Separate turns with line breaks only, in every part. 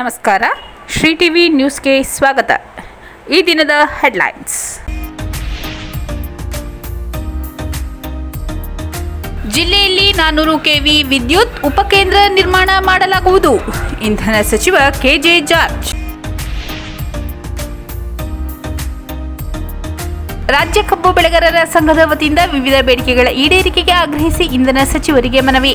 ನಮಸ್ಕಾರ. ಶ್ರೀ ಟಿವಿ ನ್ಯೂಸ್ಗೆ ಸ್ವಾಗತ. ಈ ದಿನದ ಹೆಡ್ಲೈನ್ಸ್. ಜಿಲ್ಲೆಯಲ್ಲಿ ನಾನ್ನೂರು ಕೆವಿ ವಿದ್ಯುತ್ ಉಪಕೇಂದ್ರ ನಿರ್ಮಾಣ ಮಾಡಲಾಗುವುದು. ಇಂಧನ ಸಚಿವ ಕೆಜೆ ಜಾರ್ಜ್. ರಾಜ್ಯ ಕಬ್ಬು ಬೆಳೆಗಾರರ ಸಂಘದ ವತಿಯಿಂದ ವಿವಿಧ ಬೇಡಿಕೆಗಳ ಈಡೇರಿಕೆಗೆ ಆಗ್ರಹಿಸಿ ಇಂಧನ ಸಚಿವರಿಗೆ ಮನವಿ.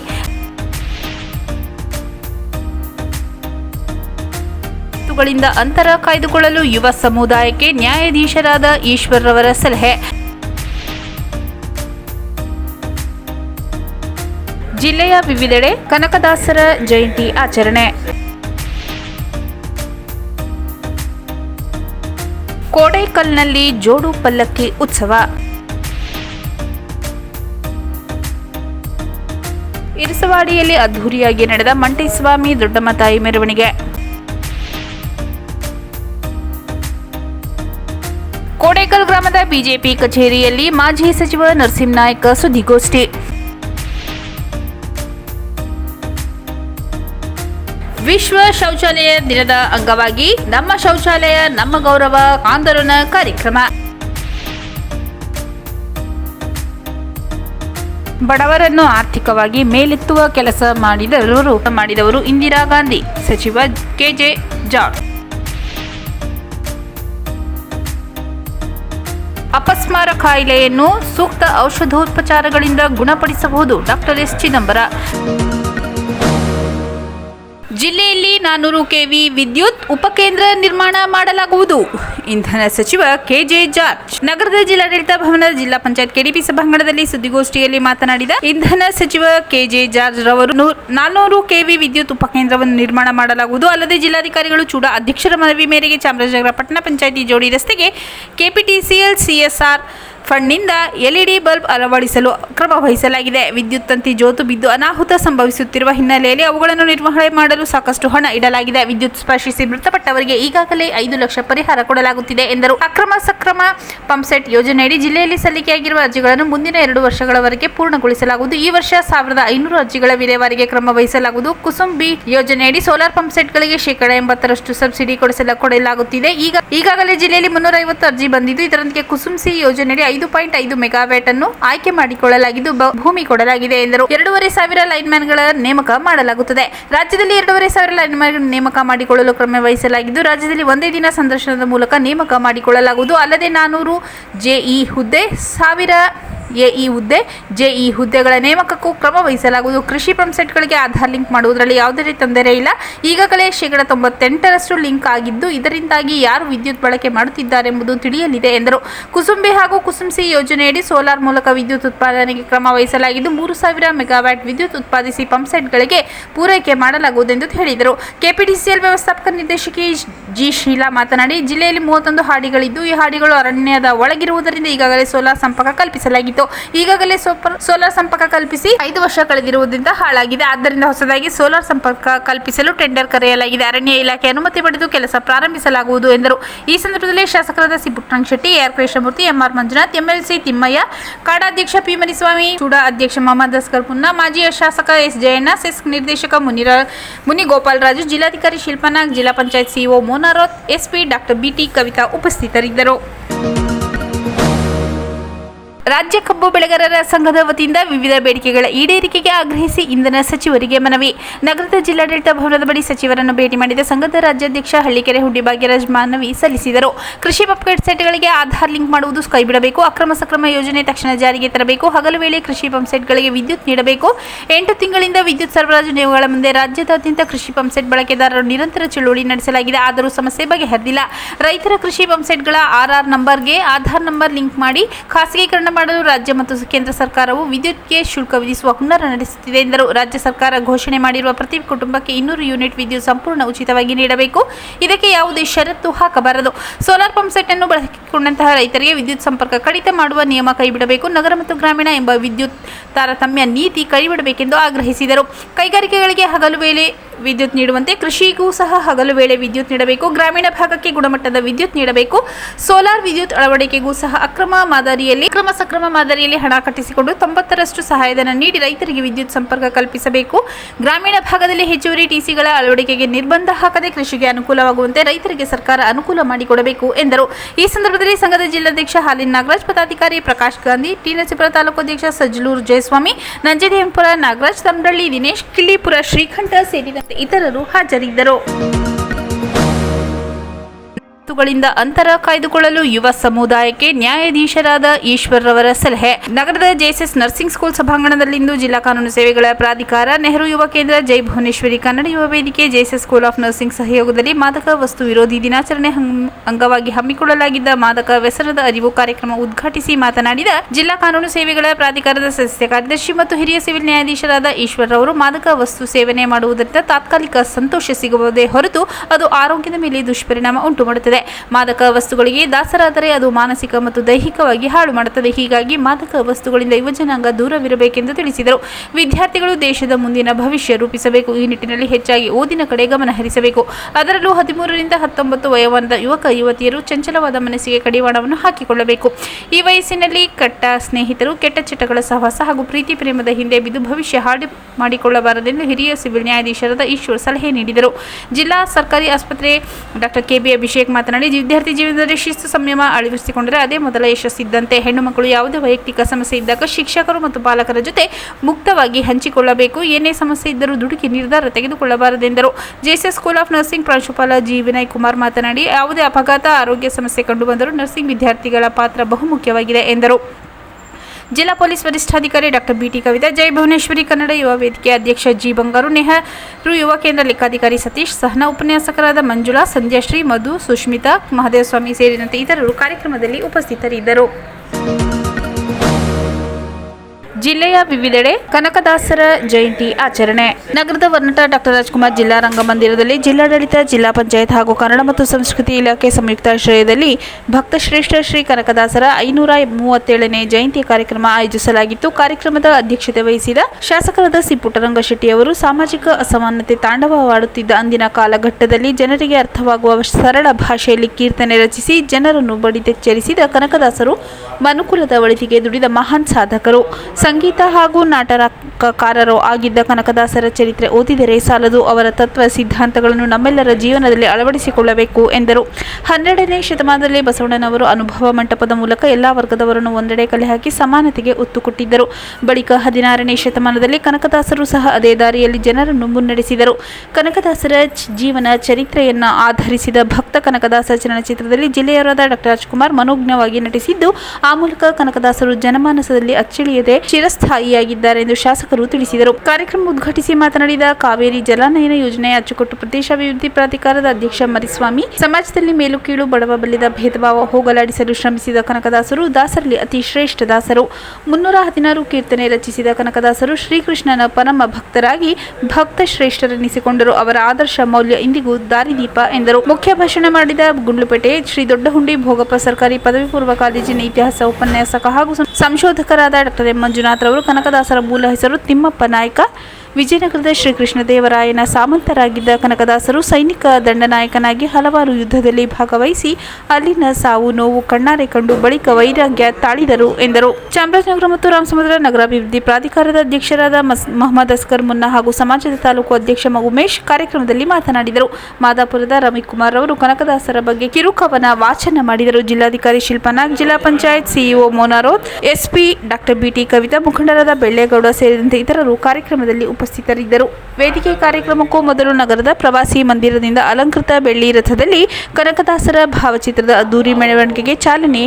ಗಳಿಂದ ಅಂತರ ಕಾಯ್ದುಕೊಳ್ಳಲು ಯುವ ಸಮುದಾಯಕ್ಕೆ ನ್ಯಾಯಾಧೀಶರಾದ ಈಶ್ವರ್ರವರ ಸಲಹೆ. ಜಿಲ್ಲೆಯ ವಿವಿಧೆಡೆ ಕನಕದಾಸರ ಜಯಂತಿ ಆಚರಣೆ. ಕೋಡೈಕಲ್ನಲ್ಲಿ ಜೋಡು ಪಲ್ಲಕ್ಕಿ ಉತ್ಸವ. ಇರಸವಾಡಿಯಲ್ಲಿ ಅದ್ಧೂರಿಯಾಗಿ ನಡೆದ ಮಂಟೇಸ್ವಾಮಿ ದೊಡ್ಡಮತಾಯಿ ಮೆರವಣಿಗೆ. ಬಿಜೆಪಿ ಕಚೇರಿಯಲ್ಲಿ ಮಾಜಿ ಸಚಿವ ನರಸಿಂಹನಾಯ್ಕ ಸುದ್ದಿಗೋಷ್ಠಿ. ವಿಶ್ವ ಶೌಚಾಲಯ ದಿನದ ಅಂಗವಾಗಿ ನಮ್ಮ ಶೌಚಾಲಯ, ನಮ್ಮ ಗೌರವ, ಆಂದೋಲನ ಕಾರ್ಯಕ್ರಮ. ಬಡವರನ್ನು ಆರ್ಥಿಕವಾಗಿ ಮೇಲೆತ್ತುವ ಕೆಲಸ ಮಾಡಿದವರು ಮಾಡಿದವರು ಇಂದಿರಾ ಗಾಂಧಿ, ಸಚಿವ ಕೆಜೆ ಜಾರ್ಜ್. ಅಪಸ್ಮಾರ ಕಾಯಿಲೆಯನ್ನು ಸೂಕ್ತ ಔಷಧೋಪಚಾರಗಳಿಂದ ಗುಣಪಡಿಸಬಹುದು. Doctor S Chidambara. ಜಿಲ್ಲೆಯಲ್ಲಿ ನಾನ್ನೂರು ಕೆವಿ ವಿದ್ಯುತ್ ಉಪಕೇಂದ್ರ ನಿರ್ಮಾಣ ಮಾಡಲಾಗುವುದು. ಇಂಧನ ಸಚಿವ ಕೆಜೆ ಜಾರ್ಜ್, ನಗರದ ಜಿಲ್ಲಾಡಳಿತ ಭವನದ ಜಿಲ್ಲಾ ಪಂಚಾಯತ್ ಕೆಡಿಪಿ ಸಭಾಂಗಣದಲ್ಲಿ ಸುದ್ದಿಗೋಷ್ಠಿಯಲ್ಲಿ ಮಾತನಾಡಿದ ಇಂಧನ ಸಚಿವ ಕೆಜೆ ಜಾರ್ಜ್ ರವರು ನಾನ್ನೂರು ಕೆವಿ ವಿದ್ಯುತ್ ಉಪಕೇಂದ್ರವನ್ನು ನಿರ್ಮಾಣ ಮಾಡಲಾಗುವುದು. ಅಲ್ಲದೆ ಜಿಲ್ಲಾಧಿಕಾರಿಗಳು ಚೂಡ ಅಧ್ಯಕ್ಷರ ಮನವಿ ಮೇರೆಗೆ ಚಾಮರಾಜನಗರ ಪಟ್ಟಣ ಪಂಚಾಯಿತಿ ಜೋಡಿ ರಸ್ತೆಗೆ ಕೆಪಿಟಿಸಿಎಲ್, ಸಿಎಸ್ಆರ್ ಫಂಡ್ನಿಂದ ಎಲ್ಇಡಿ ಬಲ್ಬ್ ಅಳವಡಿಸಲು ಕ್ರಮ ವಹಿಸಲಾಗಿದೆ. ವಿದ್ಯುತ್ ತಂತಿ ಜೋತು ಬಿದ್ದು ಅನಾಹುತ ಸಂಭವಿಸುತ್ತಿರುವ ಹಿನ್ನೆಲೆಯಲ್ಲಿ ಅವುಗಳನ್ನು ನಿರ್ವಹಣೆ ಮಾಡಲು ಸಾಕಷ್ಟು ಹಣ ಇಡಲಾಗಿದೆ. ವಿದ್ಯುತ್ ಸ್ಪರ್ಶಿಸಿ ಮೃತಪಟ್ಟವರಿಗೆ ಈಗಾಗಲೇ ಐದು ಲಕ್ಷ ಪರಿಹಾರ ಕೊಡಲಾಗುತ್ತಿದೆ ಎಂದರು. ಅಕ್ರಮ ಸಕ್ರಮ ಪಂಪ್ಸೆಟ್ ಯೋಜನೆಯಡಿ ಜಿಲ್ಲೆಯಲ್ಲಿ ಸಲ್ಲಿಕೆಯಾಗಿರುವ ಅರ್ಜಿಗಳನ್ನು ಮುಂದಿನ ಎರಡು ವರ್ಷಗಳವರೆಗೆ ಪೂರ್ಣಗೊಳಿಸಲಾಗುವುದು. ಈ ವರ್ಷ ಸಾವಿರದ ಐನೂರು ಅರ್ಜಿಗಳ ವಿಲೇವಾರಿಗೆ ಕ್ರಮ ವಹಿಸಲಾಗುವುದು. ಕುಸುಂಬಿ ಯೋಜನೆಯಡಿ ಸೋಲಾರ್ ಪಂಪ್ಸೆಟ್ಗಳಿಗೆ ಶೇಕಡಾ ಎಂಬತ್ತರಷ್ಟು ಸಬ್ಸಿಡಿ ಕೊಡಿಸಲಾಗುತ್ತಿದೆ ಈಗ ಈಗಾಗಲೇ ಜಿಲ್ಲೆಯಲ್ಲಿ ಮುನ್ನೂರ ಐವತ್ತು ಅರ್ಜಿ ಬಂದಿದ್ದು, ಇದರೊಂದಿಗೆ ಕುಸುಂಬಿ ಯೋಜನೆಯಡಿ ಐದು ಪಾಯಿಂಟ್ ಐದು ಮೆಗಾವ್ಯಾಟ್ ಅನ್ನು ಆಯ್ಕೆ ಮಾಡಿಕೊಳ್ಳಲಾಗಿದ್ದು ಭೂಮಿ ಕೊಡಲಾಗಿದೆ ಎಂದರು. ಎರಡೂವರೆ ಸಾವಿರ ಲೈನ್ಮ್ಯಾನ್ಗಳ ನೇಮಕ ಮಾಡಲಾಗುತ್ತದೆ. ರಾಜ್ಯದಲ್ಲಿ ಎರಡೂವರೆ ಸಾವಿರ ಲೈನ್ಮ್ಯಾನ್ ನೇಮಕ ಮಾಡಿಕೊಳ್ಳಲು ಕ್ರಮ ವಹಿಸಲಾಗಿದ್ದು, ರಾಜ್ಯದಲ್ಲಿ ಒಂದೇ ದಿನ ಸಂದರ್ಶನದ ಮೂಲಕ ನೇಮಕ ಮಾಡಿಕೊಳ್ಳಲಾಗುವುದು. ಅಲ್ಲದೆ ನಾನೂರು ಜೆಇ ಹುದ್ದೆ ಸಾವಿರ ಎಇ ಹುದ್ದೆ ಜೆಇ ಹುದ್ದೆಗಳ ನೇಮಕಕ್ಕೂ ಕ್ರಮ ವಹಿಸಲಾಗುವುದು. ಕೃಷಿ ಪಂಪ್ಸೆಟ್ಗಳಿಗೆ ಆಧಾರ್ ಲಿಂಕ್ ಮಾಡುವುದರಲ್ಲಿ ಯಾವುದೇ ತೊಂದರೆ ಇಲ್ಲ. ಈಗಾಗಲೇ ಶೇಕಡ ತೊಂಬತ್ತೆಂಟರಷ್ಟು ಲಿಂಕ್ ಆಗಿದ್ದು, ಇದರಿಂದಾಗಿ ಯಾರು ವಿದ್ಯುತ್ ಬಳಕೆ ಮಾಡುತ್ತಿದ್ದಾರೆಂಬುದು ತಿಳಿಯಲಿದೆ ಎಂದರು. ಕುಸುಂಬಿ ಹಾಗೂ ಕುಸುಂಸಿ ಯೋಜನೆಯಡಿ ಸೋಲಾರ್ ಮೂಲಕ ವಿದ್ಯುತ್ ಉತ್ಪಾದನೆಗೆ ಕ್ರಮ ವಹಿಸಲಾಗಿದ್ದು, ಮೂರು ಸಾವಿರ ಮೆಗಾವ್ಯಾಟ್ ವಿದ್ಯುತ್ ಉತ್ಪಾದಿಸಿ ಪಂಪ್ಸೆಟ್ಗಳಿಗೆ ಪೂರೈಕೆ ಮಾಡಲಾಗುವುದೆಂದು ಹೇಳಿದರು. ಕೆಪಿಟಿಸಿಎಲ್ ವ್ಯವಸ್ಥಾಪಕ ನಿರ್ದೇಶಕಿ ಜಿ ಶೀಲಾ ಮಾತನಾಡಿ, ಜಿಲ್ಲೆಯಲ್ಲಿ ಮೂವತ್ತೊಂದು ಹಾಡಿಗಳಿದ್ದು, ಈ ಹಾಡಿಗಳು ಅರಣ್ಯದ ಒಳಗಿರುವುದರಿಂದ ಈಗಾಗಲೇ ಸೋಲಾರ್ ಸಂಪರ್ಕ ಕಲ್ಪಿಸಲಾಗಿತ್ತು. ಈಗಾಗಲೇ ಸೋಲಾರ್ ಸಂಪರ್ಕ ಕಲ್ಪಿಸಿ ಐದು ವರ್ಷ ಕಳೆದಿರುವುದರಿಂದ ಹಾಳಾಗಿದೆ. ಆದ್ದರಿಂದ ಹೊಸದಾಗಿ ಸೋಲಾರ್ ಸಂಪರ್ಕ ಕಲ್ಪಿಸಲು ಟೆಂಡರ್ ಕರೆಯಲಾಗಿದೆ. ಅರಣ್ಯ ಇಲಾಖೆ ಅನುಮತಿ ಪಡೆದು ಕೆಲಸ ಪ್ರಾರಂಭಿಸಲಾಗುವುದು ಎಂದರು. ಈ ಸಂದರ್ಭದಲ್ಲಿ ಶಾಸಕರಾದ C. Puttaranga Shetty AR Krishnamurthy MR Manjunath MLC Thimmaiah, ಕಾಡಾಧ್ಯಕ್ಷ P. Mariswamy, ಚೂಡ ಅಧ್ಯಕ್ಷ ಮೊಹಮ್ಮದ್ ಅಸ್ಕರ್ ಪುನ್ನ, ಮಾಜಿ ಶಾಸಕ ಎಸ್. ಜಯಣ್ಣ ಸೆಸ್ ನಿರ್ದೇಶಕ ಮುನಿರ ಮುನಿ ಗೋಪಾಲರಾಜು ಜಿಲ್ಲಾಧಿಕಾರಿ ಶಿಲ್ಪನಾಗ್, ಜಿಲ್ಲಾ panchayat CEO Monaroth SP doctor BT Kavitha ಉಪಸ್ಥಿತರಿದ್ದರು. ರಾಜ್ಯ ಕಬ್ಬು ಬೆಳೆಗಾರರ ಸಂಘದ ವತಿಯಿಂದ ವಿವಿಧ ಬೇಡಿಕೆಗಳ ಈಡೇರಿಕೆಗೆ ಆಗ್ರಹಿಸಿ ಇಂಧನ ಸಚಿವರಿಗೆ ಮನವಿ. ನಗರದ ಜಿಲ್ಲಾಡಳಿತ ಭವನದ ಬಳಿ ಸಚಿವರನ್ನು ಭೇಟಿ ಮಾಡಿದ ಸಂಘದ ರಾಜ್ಯಾಧ್ಯಕ್ಷ ಹಳ್ಳಿಕೆರೆ ಹುಡ್ಡಿ ಭಾಗ್ಯರಾಜ್ ಮನವಿ ಸಲ್ಲಿಸಿದರು. ಕೃಷಿ ಪಂಪ್ ಸೆಟ್ಗಳಿಗೆ ಆಧಾರ್ ಲಿಂಕ್ ಮಾಡುವುದು ಕೈಬಿಡಬೇಕು. ಅಕ್ರಮ ಸಕ್ರಮ ಯೋಜನೆ ತಕ್ಷಣ ಜಾರಿಗೆ ತರಬೇಕು. ಹಗಲು ವೇಳೆ ಕೃಷಿ ಪಂಪ್ ಸೆಟ್ಗಳಿಗೆ ವಿದ್ಯುತ್ ನೀಡಬೇಕು. ಎಂಟು ತಿಂಗಳಿಂದ ವಿದ್ಯುತ್ ಸರಬರಾಜು ನಿಯೋಗಗಳ ಮುಂದೆ ರಾಜ್ಯದಾದ್ಯಂತ ಕೃಷಿ ಪಂಪ್ ಸೆಟ್ ಬಳಕೆದಾರರು ನಿರಂತರ ಚಳುವಳಿ ನಡೆಸಲಾಗಿದೆ. ಆದರೂ ಸಮಸ್ಯೆ ಬಗೆಹರಿದಿಲ್ಲ. ರೈತರ ಕೃಷಿ ಪಂಪ್ ಸೆಟ್ಗಳ ಆರ್ಆರ್ ನಂಬರ್ಗೆ ಆಧಾರ್ ನಂಬರ್ ಲಿಂಕ್ ಮಾಡಿ ಖಾಸಗೀಕರಣ ಮಾಡಲು ರಾಜ್ಯ ಮತ್ತು ಕೇಂದ್ರ ಸರ್ಕಾರವು ವಿದ್ಯುತ್ಗೆ ಶುಲ್ಕ ವಿಧಿಸುವ ಹುನ್ನರ ನಡೆಸುತ್ತಿದೆ ಎಂದರು. ರಾಜ್ಯ ಸರ್ಕಾರ ಘೋಷಣೆ ಮಾಡಿರುವ ಪ್ರತಿ ಕುಟುಂಬಕ್ಕೆ ಇನ್ನೂರು ಯೂನಿಟ್ ವಿದ್ಯುತ್ ಸಂಪೂರ್ಣ ಉಚಿತವಾಗಿ ನೀಡಬೇಕು. ಇದಕ್ಕೆ ಯಾವುದೇ ಷರತ್ತು ಹಾಕಬಾರದು. ಸೋಲಾರ್ ಪಂಪ್ ಸೆಟ್ ಅನ್ನು ಬಳಸಿಕೊಂಡಂತಹ ರೈತರಿಗೆ ವಿದ್ಯುತ್ ಸಂಪರ್ಕ ಕಡಿತ ಮಾಡುವ ನಿಯಮ ಕೈಬಿಡಬೇಕು. ನಗರ ಮತ್ತು ಗ್ರಾಮೀಣ ಎಂಬ ವಿದ್ಯುತ್ ತಾರತಮ್ಯ ನೀತಿ ಕೈಬಿಡಬೇಕೆಂದು ಆಗ್ರಹಿಸಿದರು. ಕೈಗಾರಿಕೆಗಳಿಗೆ ಹಗಲು ವೇಳೆ ವಿದ್ಯುತ್ ನೀಡುವಂತೆ ಕೃಷಿಗೂ ಸಹ ಹಗಲು ವೇಳೆ ವಿದ್ಯುತ್ ನೀಡಬೇಕು. ಗ್ರಾಮೀಣ ಭಾಗಕ್ಕೆ ಗುಣಮಟ್ಟದ ವಿದ್ಯುತ್ ನೀಡಬೇಕು. ಸೋಲಾರ್ ವಿದ್ಯುತ್ ಅಳವಡಿಕೆಗೂ ಸಹ ಅಕ್ರಮ ಮಾದರಿಯಲ್ಲಿ, ಅಕ್ರಮ ಸಕ್ರಮ ಮಾದರಿಯಲ್ಲಿ ಹಣ ಕಟ್ಟಿಸಿಕೊಂಡು ತೊಂಬತ್ತರಷ್ಟು ಸಹಾಯಧನ ನೀಡಿ ರೈತರಿಗೆ ವಿದ್ಯುತ್ ಸಂಪರ್ಕ ಕಲ್ಪಿಸಬೇಕು. ಗ್ರಾಮೀಣ ಭಾಗದಲ್ಲಿ ಹೆಚ್ಚುವರಿ ಟಿಸಿಗಳ ಅಳವಡಿಕೆಗೆ ನಿರ್ಬಂಧ ಹಾಕದೆ ಕೃಷಿಗೆ ಅನುಕೂಲವಾಗುವಂತೆ ರೈತರಿಗೆ ಸರ್ಕಾರ ಅನುಕೂಲ ಮಾಡಿಕೊಡಬೇಕು ಎಂದರು. ಈ ಸಂದರ್ಭದಲ್ಲಿ ಸಂಘದ ಜಿಲ್ಲಾಧ್ಯಕ್ಷ ಹಾಲಿನ ನಾಗರಾಜ್, ಪದಾಧಿಕಾರಿ ಪ್ರಕಾಶ್ ಗಾಂಧಿ, ಟಿ ತಾಲೂಕು ಅಧ್ಯಕ್ಷ ಸಜ್ಜಲೂರು ಜಯಸ್ವಾಮಿ ನಂಜದೇವಂಪುರ ನಾಗರಾಜ್ ತಮ್ಮಳ್ಳಿ ದಿನೇಶ್ ಕಿಳ್ಳಿಪುರ ಶ್ರೀಕಂಠ ಸೇರಿದಂತೆ ಇತರರು ಹಾಜರಿದ್ದರು. ಗಳಿಂದ ಅಂತರ ಕಾಯ್ದುಕೊಳ್ಳಲು ಯುವ ಸಮುದಾಯಕ್ಕೆ ನ್ಯಾಯಾಧೀಶರಾದ ಈಶ್ವರ್ರವರ ಸಲಹೆ. ನಗರದ ಜೆಎಸ್ಎಸ್ ನರ್ಸಿಂಗ್ ಸ್ಕೂಲ್ ಸಭಾಂಗಣದಲ್ಲಿಂದು ಜಿಲ್ಲಾ ಕಾನೂನು ಸೇವೆಗಳ ಪ್ರಾಧಿಕಾರ, ನೆಹರು ಯುವ ಕೇಂದ್ರ, ಜೈ ಭುವನೇಶ್ವರಿ ಕನ್ನಡ ಯುವ ವೇದಿಕೆ, ಜೆಎಸ್ಎಸ್ ಸ್ಕೂಲ್ ಆಫ್ ನರ್ಸಿಂಗ್ ಸಹಯೋಗದಲ್ಲಿ ಮಾದಕ ವಸ್ತು ವಿರೋಧಿ ದಿನಾಚರಣೆ ಅಂಗವಾಗಿ ಹಮ್ಮಿಕೊಳ್ಳಲಾಗಿದ್ದ ಮಾದಕ ವ್ಯಸನದ ಅರಿವು ಕಾರ್ಯಕ್ರಮ ಉದ್ಘಾಟಿಸಿ ಮಾತನಾಡಿದ ಜಿಲ್ಲಾ ಕಾನೂನು ಸೇವೆಗಳ ಪ್ರಾಧಿಕಾರದ ಸದಸ್ಯ ಕಾರ್ಯದರ್ಶಿ ಮತ್ತು ಹಿರಿಯ ಸಿವಿಲ್ ನ್ಯಾಯಾಧೀಶರಾದ ಈಶ್ವರ್ ಅವರು ಮಾದಕ ವಸ್ತು ಸೇವನೆ ಮಾಡುವುದರಿಂದ ತಾತ್ಕಾಲಿಕ ಸಂತೋಷ ಸಿಗುವುದೇ ಹೊರತು ಅದು ಆರೋಗ್ಯದ ಮೇಲೆ ದುಷ್ಪರಿಣಾಮ ಉಂಟು ಮಾಡುತ್ತದೆ ಮಾದಕ ವಸ್ತುಗಳಿಗೆ ದಾಸರಾದರೆ ಅದು ಮಾನಸಿಕ ಮತ್ತು ದೈಹಿಕವಾಗಿ ಹಾಳು ಮಾಡುತ್ತದೆ. ಹೀಗಾಗಿ ಮಾದಕ ವಸ್ತುಗಳಿಂದ ಯುವಜನಾಂಗ ದೂರವಿರಬೇಕೆಂದು ತಿಳಿಸಿದರು. ವಿದ್ಯಾರ್ಥಿಗಳು ದೇಶದ ಮುಂದಿನ ಭವಿಷ್ಯ ರೂಪಿಸಬೇಕು. ಈ ನಿಟ್ಟಿನಲ್ಲಿ ಹೆಚ್ಚಾಗಿ ಓದಿನ ಕಡೆ ಗಮನ ಹರಿಸಬೇಕು. ಅದರಲ್ಲೂ ಹದಿಮೂರರಿಂದ ಹತ್ತೊಂಬತ್ತು ವಯೋಮಾನದ ಯುವಕ, ಯುವತಿಯರು ಚಂಚಲವಾದ ಮನಸ್ಸಿಗೆ ಕಡಿವಾಣವನ್ನು ಹಾಕಿಕೊಳ್ಳಬೇಕು. ಈ ವಯಸ್ಸಿನಲ್ಲಿ ಕಟ್ಟ ಸ್ನೇಹಿತರು, ಕೆಟ್ಟ ಚಟಗಳ ಸಹವಾಸ ಹಾಗೂ ಪ್ರೀತಿ ಪ್ರೇಮದ ಹಿಂದೆ ಬಿದ್ದು ಭವಿಷ್ಯ ಹಾಳು ಮಾಡಿಕೊಳ್ಳಬಾರದೆಂದು ಹಿರಿಯ ಸಿವಿಲ್ ನ್ಯಾಯಾಧೀಶರಾದ ಈಶ್ವರ್ ಸಲಹೆ ನೀಡಿದರು. ಜಿಲ್ಲಾ ಸರ್ಕಾರಿ ಆಸ್ಪತ್ರೆ ಡಾಕ್ಟರ್ ಕೆಬಿ ಅಭಿಷೇಕ್ ಮಾತನಾಡಿ, ವಿದ್ಯಾರ್ಥಿ ಜೀವನದಲ್ಲಿ ಶಿಸ್ತು ಸಂಯಮ ಅಳವಡಿಸಿಕೊಂಡರೆ ಅದೇ ಮೊದಲ ಯಶಸ್ಸಿದ್ದಂತೆ. ಹೆಣ್ಣು ಮಕ್ಕಳು ಯಾವುದೇ ವೈಯಕ್ತಿಕ ಸಮಸ್ಯೆ ಇದ್ದಾಗ ಶಿಕ್ಷಕರು ಮತ್ತು ಪಾಲಕರ ಜೊತೆ ಮುಕ್ತವಾಗಿ ಹಂಚಿಕೊಳ್ಳಬೇಕು. ಏನೇ ಸಮಸ್ಯೆ ಇದ್ದರೂ ದುಡುಕಿ ನಿರ್ಧಾರ ತೆಗೆದುಕೊಳ್ಳಬಾರದೆಂದರು ಜೆಎಸ್ಎಸ್ ಸ್ಕೂಲ್ ಆಫ್ ನರ್ಸಿಂಗ್ ಪ್ರಾಂಶುಪಾಲ ಜಿ. ವಿನಯ್ ಕುಮಾರ್ ಮಾತನಾಡಿ, ಯಾವುದೇ ಅಪಘಾತ ಆರೋಗ್ಯ ಸಮಸ್ಯೆ ಕಂಡುಬಂದರೂ ನರ್ಸಿಂಗ್ ವಿದ್ಯಾರ್ಥಿಗಳ ಪಾತ್ರ ಬಹುಮುಖ್ಯವಾಗಿದೆ ಎಂದರು. ಜಿಲ್ಲಾ ಪೊಲೀಸ್ ವರಿಷ್ಠಾಧಿಕಾರಿ ಡಾಕ್ಟರ್ ಬಿಟಿ ಕವಿತಾ, ಜೈ ಭುವನೇಶ್ವರಿ ಕನ್ನಡ ಯುವ ವೇದಿಕೆ ಅಧ್ಯಕ್ಷ ಜಿ ಬಂಗಾರು ನೆಹರು, ಯುವ ಕೇಂದ್ರ ಲೆಕ್ಕಾಧಿಕಾರಿ ಸತೀಶ್ ಸಹನಾ, ಉಪನ್ಯಾಸಕರಾದ ಮಂಜುಳಾ ಸಂಧ್ಯಾಶ್ರೀ ಮಧು ಸುಷ್ಮಿತಾ ಮಹದೇವಸ್ವಾಮಿ ಸೇರಿದಂತೆ ಇತರರು ಕಾರ್ಯಕ್ರಮದಲ್ಲಿ ಉಪಸ್ಥಿತರಿದ್ದರು. ಜಿಲ್ಲೆಯ ವಿವಿಧೆಡೆ ಕನಕದಾಸರ ಜಯಂತಿ ಆಚರಣೆ. ನಗರದ ವರ್ಣಟ ಡಾಕ್ಟರ್ ರಾಜ್ಕುಮಾರ್ ಜಿಲ್ಲಾ ರಂಗಮಂದಿರದಲ್ಲಿ ಜಿಲ್ಲಾಡಳಿತ, ಜಿಲ್ಲಾ ಪಂಚಾಯತ್ ಹಾಗೂ ಕನ್ನಡ ಮತ್ತು ಸಂಸ್ಕೃತಿ ಇಲಾಖೆ ಸಂಯುಕ್ತಾಶ್ರಯದಲ್ಲಿ ಭಕ್ತಶ್ರೇಷ್ಠ ಶ್ರೀ ಕನಕದಾಸರ ಐನೂರ ಮೂವತ್ತೇಳನೇ ಜಯಂತಿ ಕಾರ್ಯಕ್ರಮ ಆಯೋಜಿಸಲಾಗಿತ್ತು. ಕಾರ್ಯಕ್ರಮದ ಅಧ್ಯಕ್ಷತೆ ವಹಿಸಿದ ಶಾಸಕರಾದ ಸಿ ಪುಟ್ಟರಂಗ ಶೆಟ್ಟಿ ಅವರು ಸಾಮಾಜಿಕ ಅಸಮಾನತೆ ತಾಂಡವವಾಡುತ್ತಿದ್ದ ಅಂದಿನ ಕಾಲಘಟ್ಟದಲ್ಲಿ ಜನರಿಗೆ ಅರ್ಥವಾಗುವ ಸರಳ ಭಾಷೆಯಲ್ಲಿ ಕೀರ್ತನೆ ರಚಿಸಿ ಜನರನ್ನು ಬಡಿದೆಚ್ಚರಿಸಿದ ಕನಕದಾಸರು ಮನುಕುಲದ ಒಳಿತಿಗೆ ದುಡಿದ ಮಹಾನ್ ಸಾಧಕರು. ಸಂಗೀತ ಹಾಗೂ ನಾಟಕಕಾರರು ಆಗಿದ್ದ ಕನಕದಾಸರ ಚರಿತ್ರೆ ಓದಿದರೆ ಸಾಲದು ಅವರ ತತ್ವ ಸಿದ್ಧಾಂತಗಳನ್ನು ನಮ್ಮೆಲ್ಲರ ಜೀವನದಲ್ಲಿ ಅಳವಡಿಸಿಕೊಳ್ಳಬೇಕು, ಎಂದರು. ಹನ್ನೆರಡನೇ ಶತಮಾನದಲ್ಲಿ ಬಸವಣ್ಣನವರು ಅನುಭವ ಮಂಟಪದ ಮೂಲಕ ಎಲ್ಲ ವರ್ಗದವರನ್ನು ಒಂದೆಡೆ ಕಲೆ ಹಾಕಿ ಸಮಾನತೆಗೆ ಒತ್ತು ಕೊಟ್ಟಿದ್ದರು. ಬಳಿಕ ಹದಿನಾರನೇ ಶತಮಾನದಲ್ಲಿ ಕನಕದಾಸರು ಸಹ ಅದೇ ದಾರಿಯಲ್ಲಿ ಜನರನ್ನು ಮುನ್ನಡೆಸಿದರು. ಕನಕದಾಸರ ಜೀವನ ಚರಿತ್ರೆಯನ್ನು ಆಧರಿಸಿದ ಭಕ್ತ ಕನಕದಾಸ ಚಲನಚಿತ್ರದಲ್ಲಿ ಜಿಲ್ಲೆಯವರಾದ ಡಾಕ್ಟರ್ ರಾಜ್ಕುಮಾರ್ ಮನೋಜ್ಞವಾಗಿ ನಟಿಸಿದ್ದು, ಆ ಮೂಲಕ ಕನಕದಾಸರು ಜನಮಾನಸದಲ್ಲಿ ಅಚ್ಚಳಿಯದೆ ಚಿರಸ್ಥಾಯಿಯಾಗಿದ್ದಾರೆ ಎಂದು ಶಾಸಕರು ತಿಳಿಸಿದರು. ಕಾರ್ಯಕ್ರಮ ಉದ್ಘಾಟಿಸಿ ಮಾತನಾಡಿದ ಕಾವೇರಿ ಜಲಾನಯನ ಯೋಜನೆ ಅಚ್ಚುಕಟ್ಟು ಪ್ರದೇಶಾಭಿವೃದ್ಧಿ ಪ್ರಾಧಿಕಾರದ ಅಧ್ಯಕ್ಷ ಮರಿಸ್ವಾಮಿ, ಸಮಾಜದಲ್ಲಿ ಮೇಲು ಕೀಳು ಬಡವ ಬಲ್ಲಿದ ಭೇದಭಾವ ಹೋಗಲಾಡಿಸಲು ಶ್ರಮಿಸಿದ ಕನಕದಾಸರು, ದಾಸರಲ್ಲಿ ಅತಿ ಶ್ರೇಷ್ಠ ದಾಸರು. ಮುನ್ನೂರ ಹದಿನಾರು ಕೀರ್ತನೆ ರಚಿಸಿದ ಕನಕದಾಸರು ಶ್ರೀಕೃಷ್ಣನ ಪರಮ ಭಕ್ತರಾಗಿ ಭಕ್ತ ಶ್ರೇಷ್ಠರೆನಿಸಿಕೊಂಡರು. ಅವರ ಆದರ್ಶ ಮೌಲ್ಯ ಇಂದಿಗೂ ದಾರಿದೀಪ ಎಂದರು. ಮುಖ್ಯ ಭಾಷಣ ಮಾಡಿದ ಗುಂಡ್ಲುಪೇಟೆ, ಶ್ರೀ ದೊಡ್ಡಹುಂಡಿ ಭೋಗಪ್ಪ ಸರ್ಕಾರಿ ಪದವಿ ಪೂರ್ವ ಕಾಲೇಜಿನ ಇತಿಹಾಸ, ಉಪನ್ಯಾಸಕ ಹಾಗೂ ಸಂಶೋಧಕರಾದ ಡಾಕ್ಟರ್ ಎಂ ರವರು ಕನಕದಾಸರ ಮೂಲ ಹೆಸರು ತಿಮ್ಮಪ್ಪ ನಾಯ್ಕ. ವಿಜಯನಗರದ ಶ್ರೀಕೃಷ್ಣ ದೇವರಾಯನ ಸಾಮಂತರಾಗಿದ್ದ ಕನಕದಾಸರು ಸೈನಿಕ ದಂಡನಾಯಕನಾಗಿ ಹಲವಾರು ಯುದ್ಧದಲ್ಲಿ ಭಾಗವಹಿಸಿ ಅಲ್ಲಿನ ಸಾವು ನೋವು ಕಣ್ಣಾರೆ ಕಂಡು ಬಳಿಕ ವೈರಾಗ್ಯ ತಾಳಿದರು ಎಂದರು. ಚಾಮರಾಜನಗರ ಮತ್ತು ರಾಮಸಮುದ್ರ ನಗರಾಭಿವೃದ್ಧಿ ಪ್ರಾಧಿಕಾರದ ಅಧ್ಯಕ್ಷರಾದ ಮೊಹಮ್ಮದ್ ಅಸ್ಕರ್ ಮುನ್ನಾ ಹಾಗೂ ಸಮಾಜದ ತಾಲೂಕು ಅಧ್ಯಕ್ಷ ಉಮೇಶ್ ಕಾರ್ಯಕ್ರಮದಲ್ಲಿ ಮಾತನಾಡಿದರು. ಮಾದಾಪುರದ ರವಿಕುಮಾರ್ ಅವರು ಕನಕದಾಸರ ಬಗ್ಗೆ ಕಿರುಕವನ ವಾಚನ ಮಾಡಿದರು. ಜಿಲ್ಲಾಧಿಕಾರಿ ಶಿಲ್ಪನಾಗ್ ಜಿಲ್ಲಾ panchayat CEO Monaroth SP doctor BT Kavitha ಮುಖಂಡರಾದ ಬೆಳ್ಳೇಗೌಡ ಸೇರಿದಂತೆ ಇತರರು ಕಾರ್ಯಕ್ರಮದಲ್ಲಿ ಉಪಸ್ಥಿತರಿದ್ದರು. ವೇದಿಕೆ ಕಾರ್ಯಕ್ರಮಕ್ಕೂ ಮೊದಲು ನಗರದ ಪ್ರವಾಸಿ ಮಂದಿರದಿಂದ ಅಲಂಕೃತ ಬೆಳ್ಳಿ ರಥದಲ್ಲಿ ಕನಕದಾಸರ ಭಾವಚಿತ್ರದ ಅದ್ದೂರಿ ಮೆರವಣಿಗೆಗೆ ಚಾಲನೆ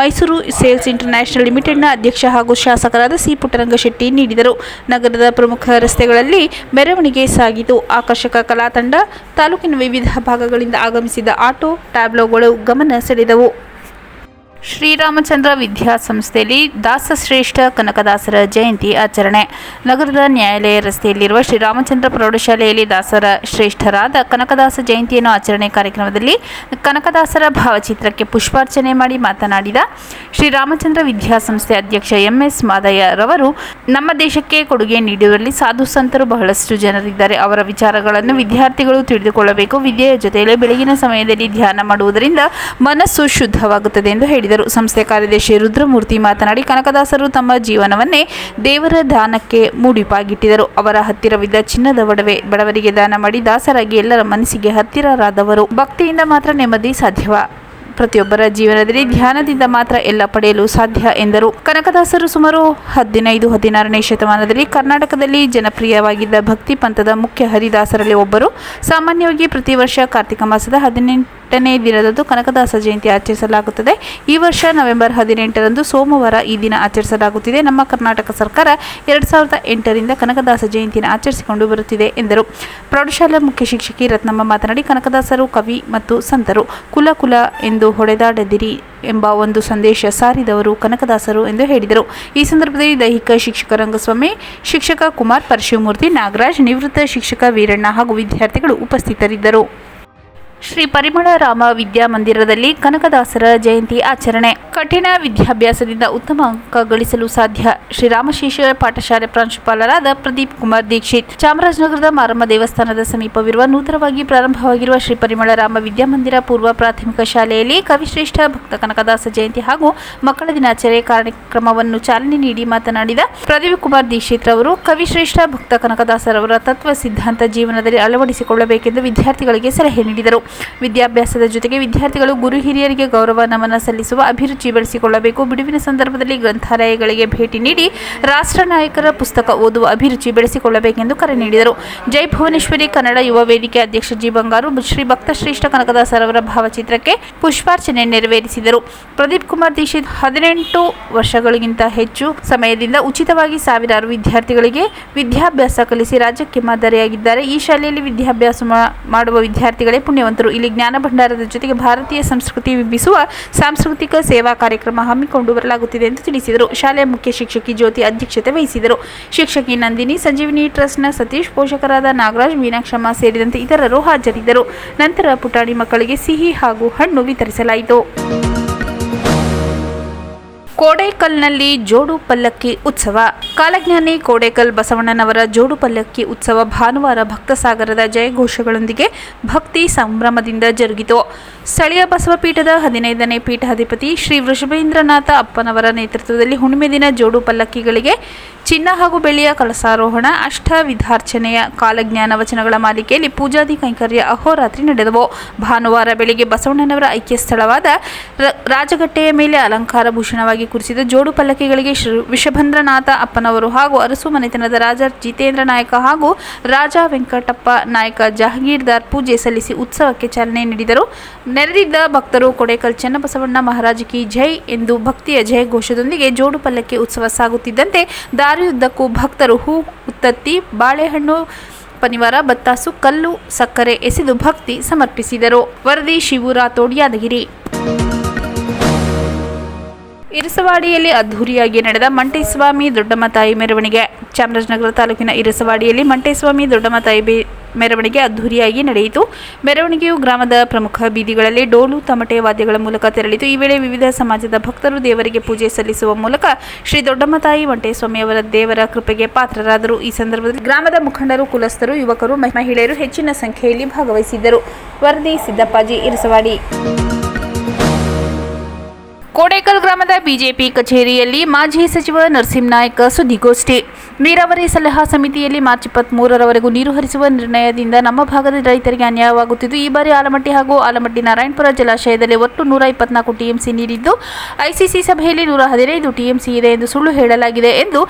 ಮೈಸೂರು ಸೇಲ್ಸ್ ಇಂಟರ್ನ್ಯಾಷನಲ್ ಲಿಮಿಟೆಡ್ನ ಅಧ್ಯಕ್ಷ ಹಾಗೂ ಶಾಸಕರಾದ ಸಿ ಪುಟ್ಟರಂಗಶೆಟ್ಟಿ ನೀಡಿದರು. ನಗರದ ಪ್ರಮುಖ ರಸ್ತೆಗಳಲ್ಲಿ ಮೆರವಣಿಗೆ ಸಾಗಿತು. ಆಕರ್ಷಕ ಕಲಾತಂಡ ತಾಲೂಕಿನ ವಿವಿಧ ಭಾಗಗಳಿಂದ ಆಗಮಿಸಿದ ಆಟೋ, ಟ್ಯಾಬ್ಲೋಗಳು ಗಮನ ಸೆಳೆದವು. ಶ್ರೀರಾಮಚಂದ್ರ ವಿದ್ಯಾಸಂಸ್ಥೆಯಲ್ಲಿ ದಾಸಶ್ರೇಷ್ಠ ಕನಕದಾಸರ ಜಯಂತಿ ಆಚರಣೆ. ನಗರದ ನ್ಯಾಯಾಲಯ ರಸ್ತೆಯಲ್ಲಿರುವ ಶ್ರೀರಾಮಚಂದ್ರ ಪ್ರೌಢಶಾಲೆಯಲ್ಲಿ ದಾಸರ ಶ್ರೇಷ್ಠರಾದ ಕನಕದಾಸ ಜಯಂತಿಯನ್ನು ಆಚರಣೆ ಕಾರ್ಯಕ್ರಮದಲ್ಲಿ ಕನಕದಾಸರ ಭಾವಚಿತ್ರಕ್ಕೆ ಪುಷ್ಪಾರ್ಚನೆ ಮಾಡಿ ಮಾತನಾಡಿದ ಶ್ರೀರಾಮಚಂದ್ರ ವಿದ್ಯಾಸಂಸ್ಥೆ ಅಧ್ಯಕ್ಷ ಎಂಎಸ್ ಮಾದಯ್ಯರವರು ನಮ್ಮ ದೇಶಕ್ಕೆ ಕೊಡುಗೆ ನೀಡುವಲ್ಲಿ ಸಾಧು ಸಂತರು ಬಹಳಷ್ಟು ಜನರಿದ್ದಾರೆ. ಅವರ ವಿಚಾರಗಳನ್ನು ವಿದ್ಯಾರ್ಥಿಗಳು ತಿಳಿದುಕೊಳ್ಳಬೇಕು. ವಿದ್ಯೆಯ ಜೊತೆಯಲ್ಲಿ ಬೆಳಗಿನ ಸಮಯದಲ್ಲಿ ಧ್ಯಾನ ಮಾಡುವುದರಿಂದ ಮನಸ್ಸು ಶುದ್ಧವಾಗುತ್ತದೆ ಎಂದು ಹೇಳಿದರು. ಸಂಸ್ಥೆ ಕಾರ್ಯದರ್ಶಿ ರುದ್ರಮೂರ್ತಿ ಮಾತನಾಡಿ, ಕನಕದಾಸರು ತಮ್ಮ ಜೀವನವನ್ನೇ ದೇವರ ದಾನಕ್ಕೆ ಮೂಡಿಪಾಗಿಟ್ಟಿದರು. ಅವರ ಹತ್ತಿರವಿದ್ದ ಚಿನ್ನದ ಒಡವೆ, ಬಡವರಿಗೆ ದಾನ ಮಾಡಿ ದಾಸರಾಗಿ ಎಲ್ಲರ ಮನಸ್ಸಿಗೆ ಹತ್ತಿರರಾದವರು. ಭಕ್ತಿಯಿಂದ ಮಾತ್ರ ನೆಮ್ಮದಿ ಸಾಧ್ಯವ. ಪ್ರತಿಯೊಬ್ಬರ ಜೀವನದಲ್ಲಿ ಧ್ಯಾನದಿಂದ ಮಾತ್ರ ಎಲ್ಲ ಪಡೆಯಲು ಸಾಧ್ಯ ಎಂದರು. ಕನಕದಾಸರು ಸುಮಾರು ಹದಿನೈದು, ಹದಿನಾರನೇ ಶತಮಾನದಲ್ಲಿ ಕರ್ನಾಟಕದಲ್ಲಿ ಜನಪ್ರಿಯವಾಗಿದ್ದ ಭಕ್ತಿ ಪಂಥದ ಮುಖ್ಯ ಹರಿದಾಸರಲ್ಲಿ ಒಬ್ಬರು. ಸಾಮಾನ್ಯವಾಗಿ ಪ್ರತಿ ವರ್ಷ ಕಾರ್ತಿಕ ಮಾಸದ ಹದಿನೆಂಟನೇ ದಿನದಂದು ಕನಕದಾಸ ಜಯಂತಿ ಆಚರಿಸಲಾಗುತ್ತದೆ. ಈ ವರ್ಷ ನವೆಂಬರ್ ಹದಿನೆಂಟರಂದು ಸೋಮವಾರ ಈ ದಿನ ಆಚರಿಸಲಾಗುತ್ತಿದೆ. ನಮ್ಮ ಕರ್ನಾಟಕ ಸರ್ಕಾರ ಎರಡು ಸಾವಿರದ ಎಂಟರಿಂದ ಕನಕದಾಸ ಜಯಂತಿಯನ್ನು ಆಚರಿಸಿಕೊಂಡು ಬರುತ್ತಿದೆ ಎಂದರು. ಪ್ರೌಢಶಾಲಾ ಮುಖ್ಯ ಶಿಕ್ಷಕಿ ರತ್ನಮ್ಮ ಮಾತನಾಡಿ, ಕನಕದಾಸರು ಕವಿ ಮತ್ತು ಸಂತರು, ಕುಲ ಕುಲ ಎಂದು ಹೊಡೆದಾಡದಿರಿ ಎಂಬ ಒಂದು ಸಂದೇಶ ಸಾರಿದವರು ಕನಕದಾಸರು ಎಂದು ಹೇಳಿದರು. ಈ ಸಂದರ್ಭದಲ್ಲಿ ದೈಹಿಕ ಶಿಕ್ಷಕ ರಂಗಸ್ವಾಮಿ, ಶಿಕ್ಷಕ ಕುಮಾರ್ ಪರಶಿವಮೂರ್ತಿ ನಾಗರಾಜ್, ನಿವೃತ್ತ ಶಿಕ್ಷಕ ವೀರಣ್ಣ ಹಾಗೂ ವಿದ್ಯಾರ್ಥಿಗಳು ಉಪಸ್ಥಿತರಿದ್ದರು. ಶ್ರೀ ಪರಿಮಳ ರಾಮ ವಿದ್ಯಾಮಂದಿರದಲ್ಲಿ ಕನಕದಾಸರ ಜಯಂತಿ ಆಚರಣೆ. ಕಠಿಣ ವಿದ್ಯಾಭ್ಯಾಸದಿಂದ ಉತ್ತಮ ಅಂಕ ಗಳಿಸಲು ಸಾಧ್ಯ. ಶ್ರೀರಾಮಶೇಷ ಪಾಠಶಾಲೆ ಪ್ರಾಂಶುಪಾಲರಾದ ಪ್ರದೀಪ್ ಕುಮಾರ್ ದೀಕ್ಷಿತ್. ಚಾಮರಾಜನಗರದ ಮಾರಮ್ಮ ದೇವಸ್ಥಾನದ ಸಮೀಪವಿರುವ ನೂತನವಾಗಿ ಪ್ರಾರಂಭವಾಗಿರುವ ಶ್ರೀ ಪರಿಮಳ ರಾಮ ವಿದ್ಯಾಮಂದಿರ ಪೂರ್ವ ಪ್ರಾಥಮಿಕ ಶಾಲೆಯಲ್ಲಿ ಕವಿಶ್ರೇಷ್ಠ ಭಕ್ತ ಕನಕದಾಸ ಜಯಂತಿ ಹಾಗೂ ಮಕ್ಕಳ ದಿನಾಚರಣೆ ಕಾರ್ಯಕ್ರಮವನ್ನು ಚಾಲನೆ ನೀಡಿ ಮಾತನಾಡಿದ ಪ್ರದೀಪ್ ಕುಮಾರ್ ದೀಕ್ಷಿತ್ ರವರು, ಕವಿಶ್ರೇಷ್ಠ ಭಕ್ತ ಕನಕದಾಸರವರ ತತ್ವ ಸಿದ್ಧಾಂತ ಜೀವನದಲ್ಲಿ ಅಳವಡಿಸಿಕೊಳ್ಳಬೇಕೆಂದು ವಿದ್ಯಾರ್ಥಿಗಳಿಗೆ ಸಲಹೆ ನೀಡಿದರು. ವಿದ್ಯಾಭ್ಯಾಸದ ಜೊತೆಗೆ ವಿದ್ಯಾರ್ಥಿಗಳು ಗುರು ಹಿರಿಯರಿಗೆ ಗೌರವ ನಮನ ಸಲ್ಲಿಸುವ ಅಭಿರುಚಿ ಬೆಳೆಸಿಕೊಳ್ಳಬೇಕು. ಬಿಡುವಿನ ಸಂದರ್ಭದಲ್ಲಿ ಗ್ರಂಥಾಲಯಗಳಿಗೆ ಭೇಟಿ ನೀಡಿ ರಾಷ್ಟ್ರ ನಾಯಕರ ಪುಸ್ತಕ ಓದುವ ಅಭಿರುಚಿ ಬೆಳೆಸಿಕೊಳ್ಳಬೇಕೆಂದು ಕರೆ ನೀಡಿದರು. ಜೈ ಭುವನೇಶ್ವರಿ ಕನ್ನಡ ಯುವ ವೇದಿಕೆ ಅಧ್ಯಕ್ಷ ಜಿ ಬಂಗಾರು, ಶ್ರೀ ಭಕ್ತಶ್ರೇಷ್ಠ ಕನಕದಾಸರವರ ಭಾವಚಿತ್ರಕ್ಕೆ ಪುಷ್ಪಾರ್ಚನೆ ನೆರವೇರಿಸಿದರು. ಪ್ರದೀಪ್ ಕುಮಾರ್ ದೀಕ್ಷಿತ್, ಹದಿನೆಂಟು ವರ್ಷಗಳಿಗಿಂತ ಹೆಚ್ಚು ಸಮಯದಿಂದ ಉಚಿತವಾಗಿ ಸಾವಿರಾರು ವಿದ್ಯಾರ್ಥಿಗಳಿಗೆ ವಿದ್ಯಾಭ್ಯಾಸ ಕಲಿಸಿ ರಾಜ್ಯಕ್ಕೆ ಮಾದರಿಯಾಗಿದ್ದಾರೆ. ಈ ಶಾಲೆಯಲ್ಲಿ ವಿದ್ಯಾಭ್ಯಾಸ ಮಾಡುವ ವಿದ್ಯಾರ್ಥಿಗಳೇ ಪುಣ್ಯವಂತರು ಇಲ್ಲಿ ಜ್ಞಾನ ಭಂಡಾರದ ಜೊತೆಗೆ ಭಾರತೀಯ ಸಂಸ್ಕೃತಿ ಬಿಂಬಿಸುವ ಸಾಂಸ್ಕೃತಿಕ ಸೇವಾ ಕಾರ್ಯಕ್ರಮ ಹಮ್ಮಿಕೊಂಡು ಬರಲಾಗುತ್ತಿದೆ ಎಂದು ತಿಳಿಸಿದರು. ಶಾಲೆಯ ಮುಖ್ಯ ಶಿಕ್ಷಕಿ ಜ್ಯೋತಿ ಅಧ್ಯಕ್ಷತೆ ವಹಿಸಿದರು. ಶಿಕ್ಷಕಿ ನಂದಿನಿ, ಸಂಜೀವಿನಿ ಟ್ರಸ್ಟ್ನ ಸತೀಶ್, ಪೋಷಕರಾದ ನಾಗರಾಜ್, ಮೀನಾಕ್ಷಮ್ಮ ಸೇರಿದಂತೆ ಇತರರು ಹಾಜರಿದ್ದರು. ನಂತರ ಪುಟಾಣಿ ಮಕ್ಕಳಿಗೆ ಸಿಹಿ ಹಾಗೂ ಹಣ್ಣು ವಿತರಿಸಲಾಯಿತು. ಕೋಡೇಕಲ್ನಲ್ಲಿ ಜೋಡು ಪಲ್ಲಕ್ಕಿ ಉತ್ಸವ. ಕಾಲಜ್ಞಾನಿ ಕೋಡೇಕಲ್ ಬಸವಣ್ಣನವರ ಜೋಡು ಪಲ್ಲಕ್ಕಿ ಉತ್ಸವ ಭಾನುವಾರ ಭಕ್ತಸಾಗರದ ಜಯಘೋಷಗಳೊಂದಿಗೆ ಭಕ್ತಿ ಸಂಭ್ರಮದಿಂದ ಜರುಗಿತು. ಸ್ಥಳೀಯ ಬಸವಪೀಠದ ಹದಿನೈದನೇ ಪೀಠಾಧಿಪತಿ ಶ್ರೀ ವೃಷಭೇಂದ್ರನಾಥ ಅಪ್ಪನವರ ನೇತೃತ್ವದಲ್ಲಿ ಹುಣ್ಣಿಮೆ ದಿನ ಜೋಡು ಪಲ್ಲಕ್ಕಿಗಳಿಗೆ ಚಿನ್ನ ಹಾಗೂ ಬೆಳ್ಳಿಯ ಕಳಸಾರೋಹಣ, ಅಷ್ಟ ವಿಧಾರ್ಚನೆಯ ಕಾಲಜ್ಞಾನ ವಚನಗಳ ಮಾಲಿಕೆಯಲ್ಲಿ ಪೂಜಾದಿ ಕೈಂಕರ್ಯ ಅಹೋರಾತ್ರಿ ನಡೆದವು. ಭಾನುವಾರ ಬೆಳಿಗ್ಗೆ ಬಸವಣ್ಣನವರ ಐಕ್ಯ ಸ್ಥಳವಾದ ರಾಜಗಟ್ಟೆಯ ಮೇಲೆ ಅಲಂಕಾರ ಭೂಷಣವಾಗಿ ಕುರಿಸಿದ ಜೋಡು ಪಲ್ಲಕ್ಕಿಗಳಿಗೆ ಶ್ರೀ ವಿಷಭಂದ್ರನಾಥ ಅಪ್ಪನವರು ಹಾಗೂ ಅರಸು ಮನೆತನದ ರಾಜ ಜಿತೇಂದ್ರ ನಾಯಕ ಹಾಗೂ ರಾಜ ವೆಂಕಟಪ್ಪ ನಾಯಕ ಜಹಗೀರ್ದಾರ್ ಪೂಜೆ ಸಲ್ಲಿಸಿ ಉತ್ಸವಕ್ಕೆ ಚಾಲನೆ ನೀಡಿದರು. ನೆರೆದಿದ್ದ ಭಕ್ತರು ಕೊಡೇಕಲ್ ಚನ್ನಬಸವಣ್ಣ ಮಹಾರಾಜ್ ಕಿ ಜೈ ಎಂದು ಭಕ್ತಿಯ ಜಯ ಘೋಷದೊಂದಿಗೆ ಜೋಡು ಪಲ್ಲಕ್ಕಿ ಉತ್ಸವ ಸಾಗುತ್ತಿದ್ದಂತೆ ದಾರಿಯುದ್ದಕ್ಕೂ ಭಕ್ತರು ಹೂ ಉತ್ತತ್ತಿ, ಬಾಳೆಹಣ್ಣು, ಪನಿವಾರ, ಬತ್ತಾಸು, ಕಲ್ಲು, ಸಕ್ಕರೆ ಎಸೆದು ಭಕ್ತಿ ಸಮರ್ಪಿಸಿದರು. ವರದಿ ಶಿವು ತೋಡಿಯಾದಗಿರಿ ಯಾದಗಿರಿ ಇರಸವಾಡಿಯಲ್ಲಿ ಅದ್ಧೂರಿಯಾಗಿ ನಡೆದ ಮಂಟೇಸ್ವಾಮಿ ದೊಡ್ಡಮತಾಯಿ ಮೆರವಣಿಗೆ. ಚಾಮರಾಜನಗರ ತಾಲೂಕಿನ ಇರಸವಾಡಿಯಲ್ಲಿ ಮಂಟೇಸ್ವಾಮಿ ದೊಡ್ಡಮತಾಯಿ ಬಿ ಮೆರವಣಿಗೆ ಅದ್ಧೂರಿಯಾಗಿ ನಡೆಯಿತು. ಮೆರವಣಿಗೆಯು ಗ್ರಾಮದ ಪ್ರಮುಖ ಬೀದಿಗಳಲ್ಲಿ ಡೋಲು, ತಮಟೆ ವಾದ್ಯಗಳ ಮೂಲಕ ತೆರಳಿತು. ಈ ವೇಳೆ ವಿವಿಧ ಸಮಾಜದ ಭಕ್ತರು ದೇವರಿಗೆ ಪೂಜೆ ಸಲ್ಲಿಸುವ ಮೂಲಕ ಶ್ರೀ ದೊಡ್ಡಮತಾಯಿ ಮಂಟೇಸ್ವಾಮಿ ಅವರ ದೇವರ ಕೃಪೆಗೆ ಪಾತ್ರರಾದರು. ಈ ಸಂದರ್ಭದಲ್ಲಿ ಗ್ರಾಮದ ಮುಖಂಡರು, ಕುಲಸ್ಥರು, ಯುವಕರು, ಮಹಿಳೆಯರು ಹೆಚ್ಚಿನ ಸಂಖ್ಯೆಯಲ್ಲಿ ಭಾಗವಹಿಸಿದ್ದರು. ವರದಿ ಸಿದ್ದಪ್ಪಾಜಿ, ಇರಸವಾಡಿ. ಕೋಡೇಕಲ್ ಗ್ರಾಮದ ಬಿಜೆಪಿ ಕಚೇರಿಯಲ್ಲಿ ಮಾಜಿ ಸಚಿವ ನರಸಿಂಹನಾಯ್ಕ ಸುದ್ದಿಗೋಷ್ಠಿ. ನೀರಾವರಿ ಸಲಹಾ ಸಮಿತಿಯಲ್ಲಿ ಮಾರ್ಚ್ ಇಪ್ಪತ್ತ್ಮೂರರವರೆಗೂ ನೀರು ಹರಿಸುವ ನಿರ್ಣಯದಿಂದ ನಮ್ಮ ಭಾಗದ ರೈತರಿಗೆ ಅನ್ಯಾಯವಾಗುತ್ತಿದ್ದು, ಈ ಬಾರಿ ಆಲಮಟ್ಟಿ ಹಾಗೂ ಆಲಮಟ್ಟಿ ನಾರಾಯಣಪುರ ಜಲಾಶಯದಲ್ಲಿ ಒಟ್ಟು ನೂರ ಇಪ್ಪತ್ನಾಲ್ಕು ಟಿಎಂಸಿ ನೀರಿದ್ದು, ಐಸಿಸಿ ಸಭೆಯಲ್ಲಿ ನೂರ ಹದಿನೈದು ಟಿಎಂಸಿ ಇದೆ ಎಂದು ಸುಳ್ಳು ಹೇಳಲಾಗಿದೆ ಎಂದು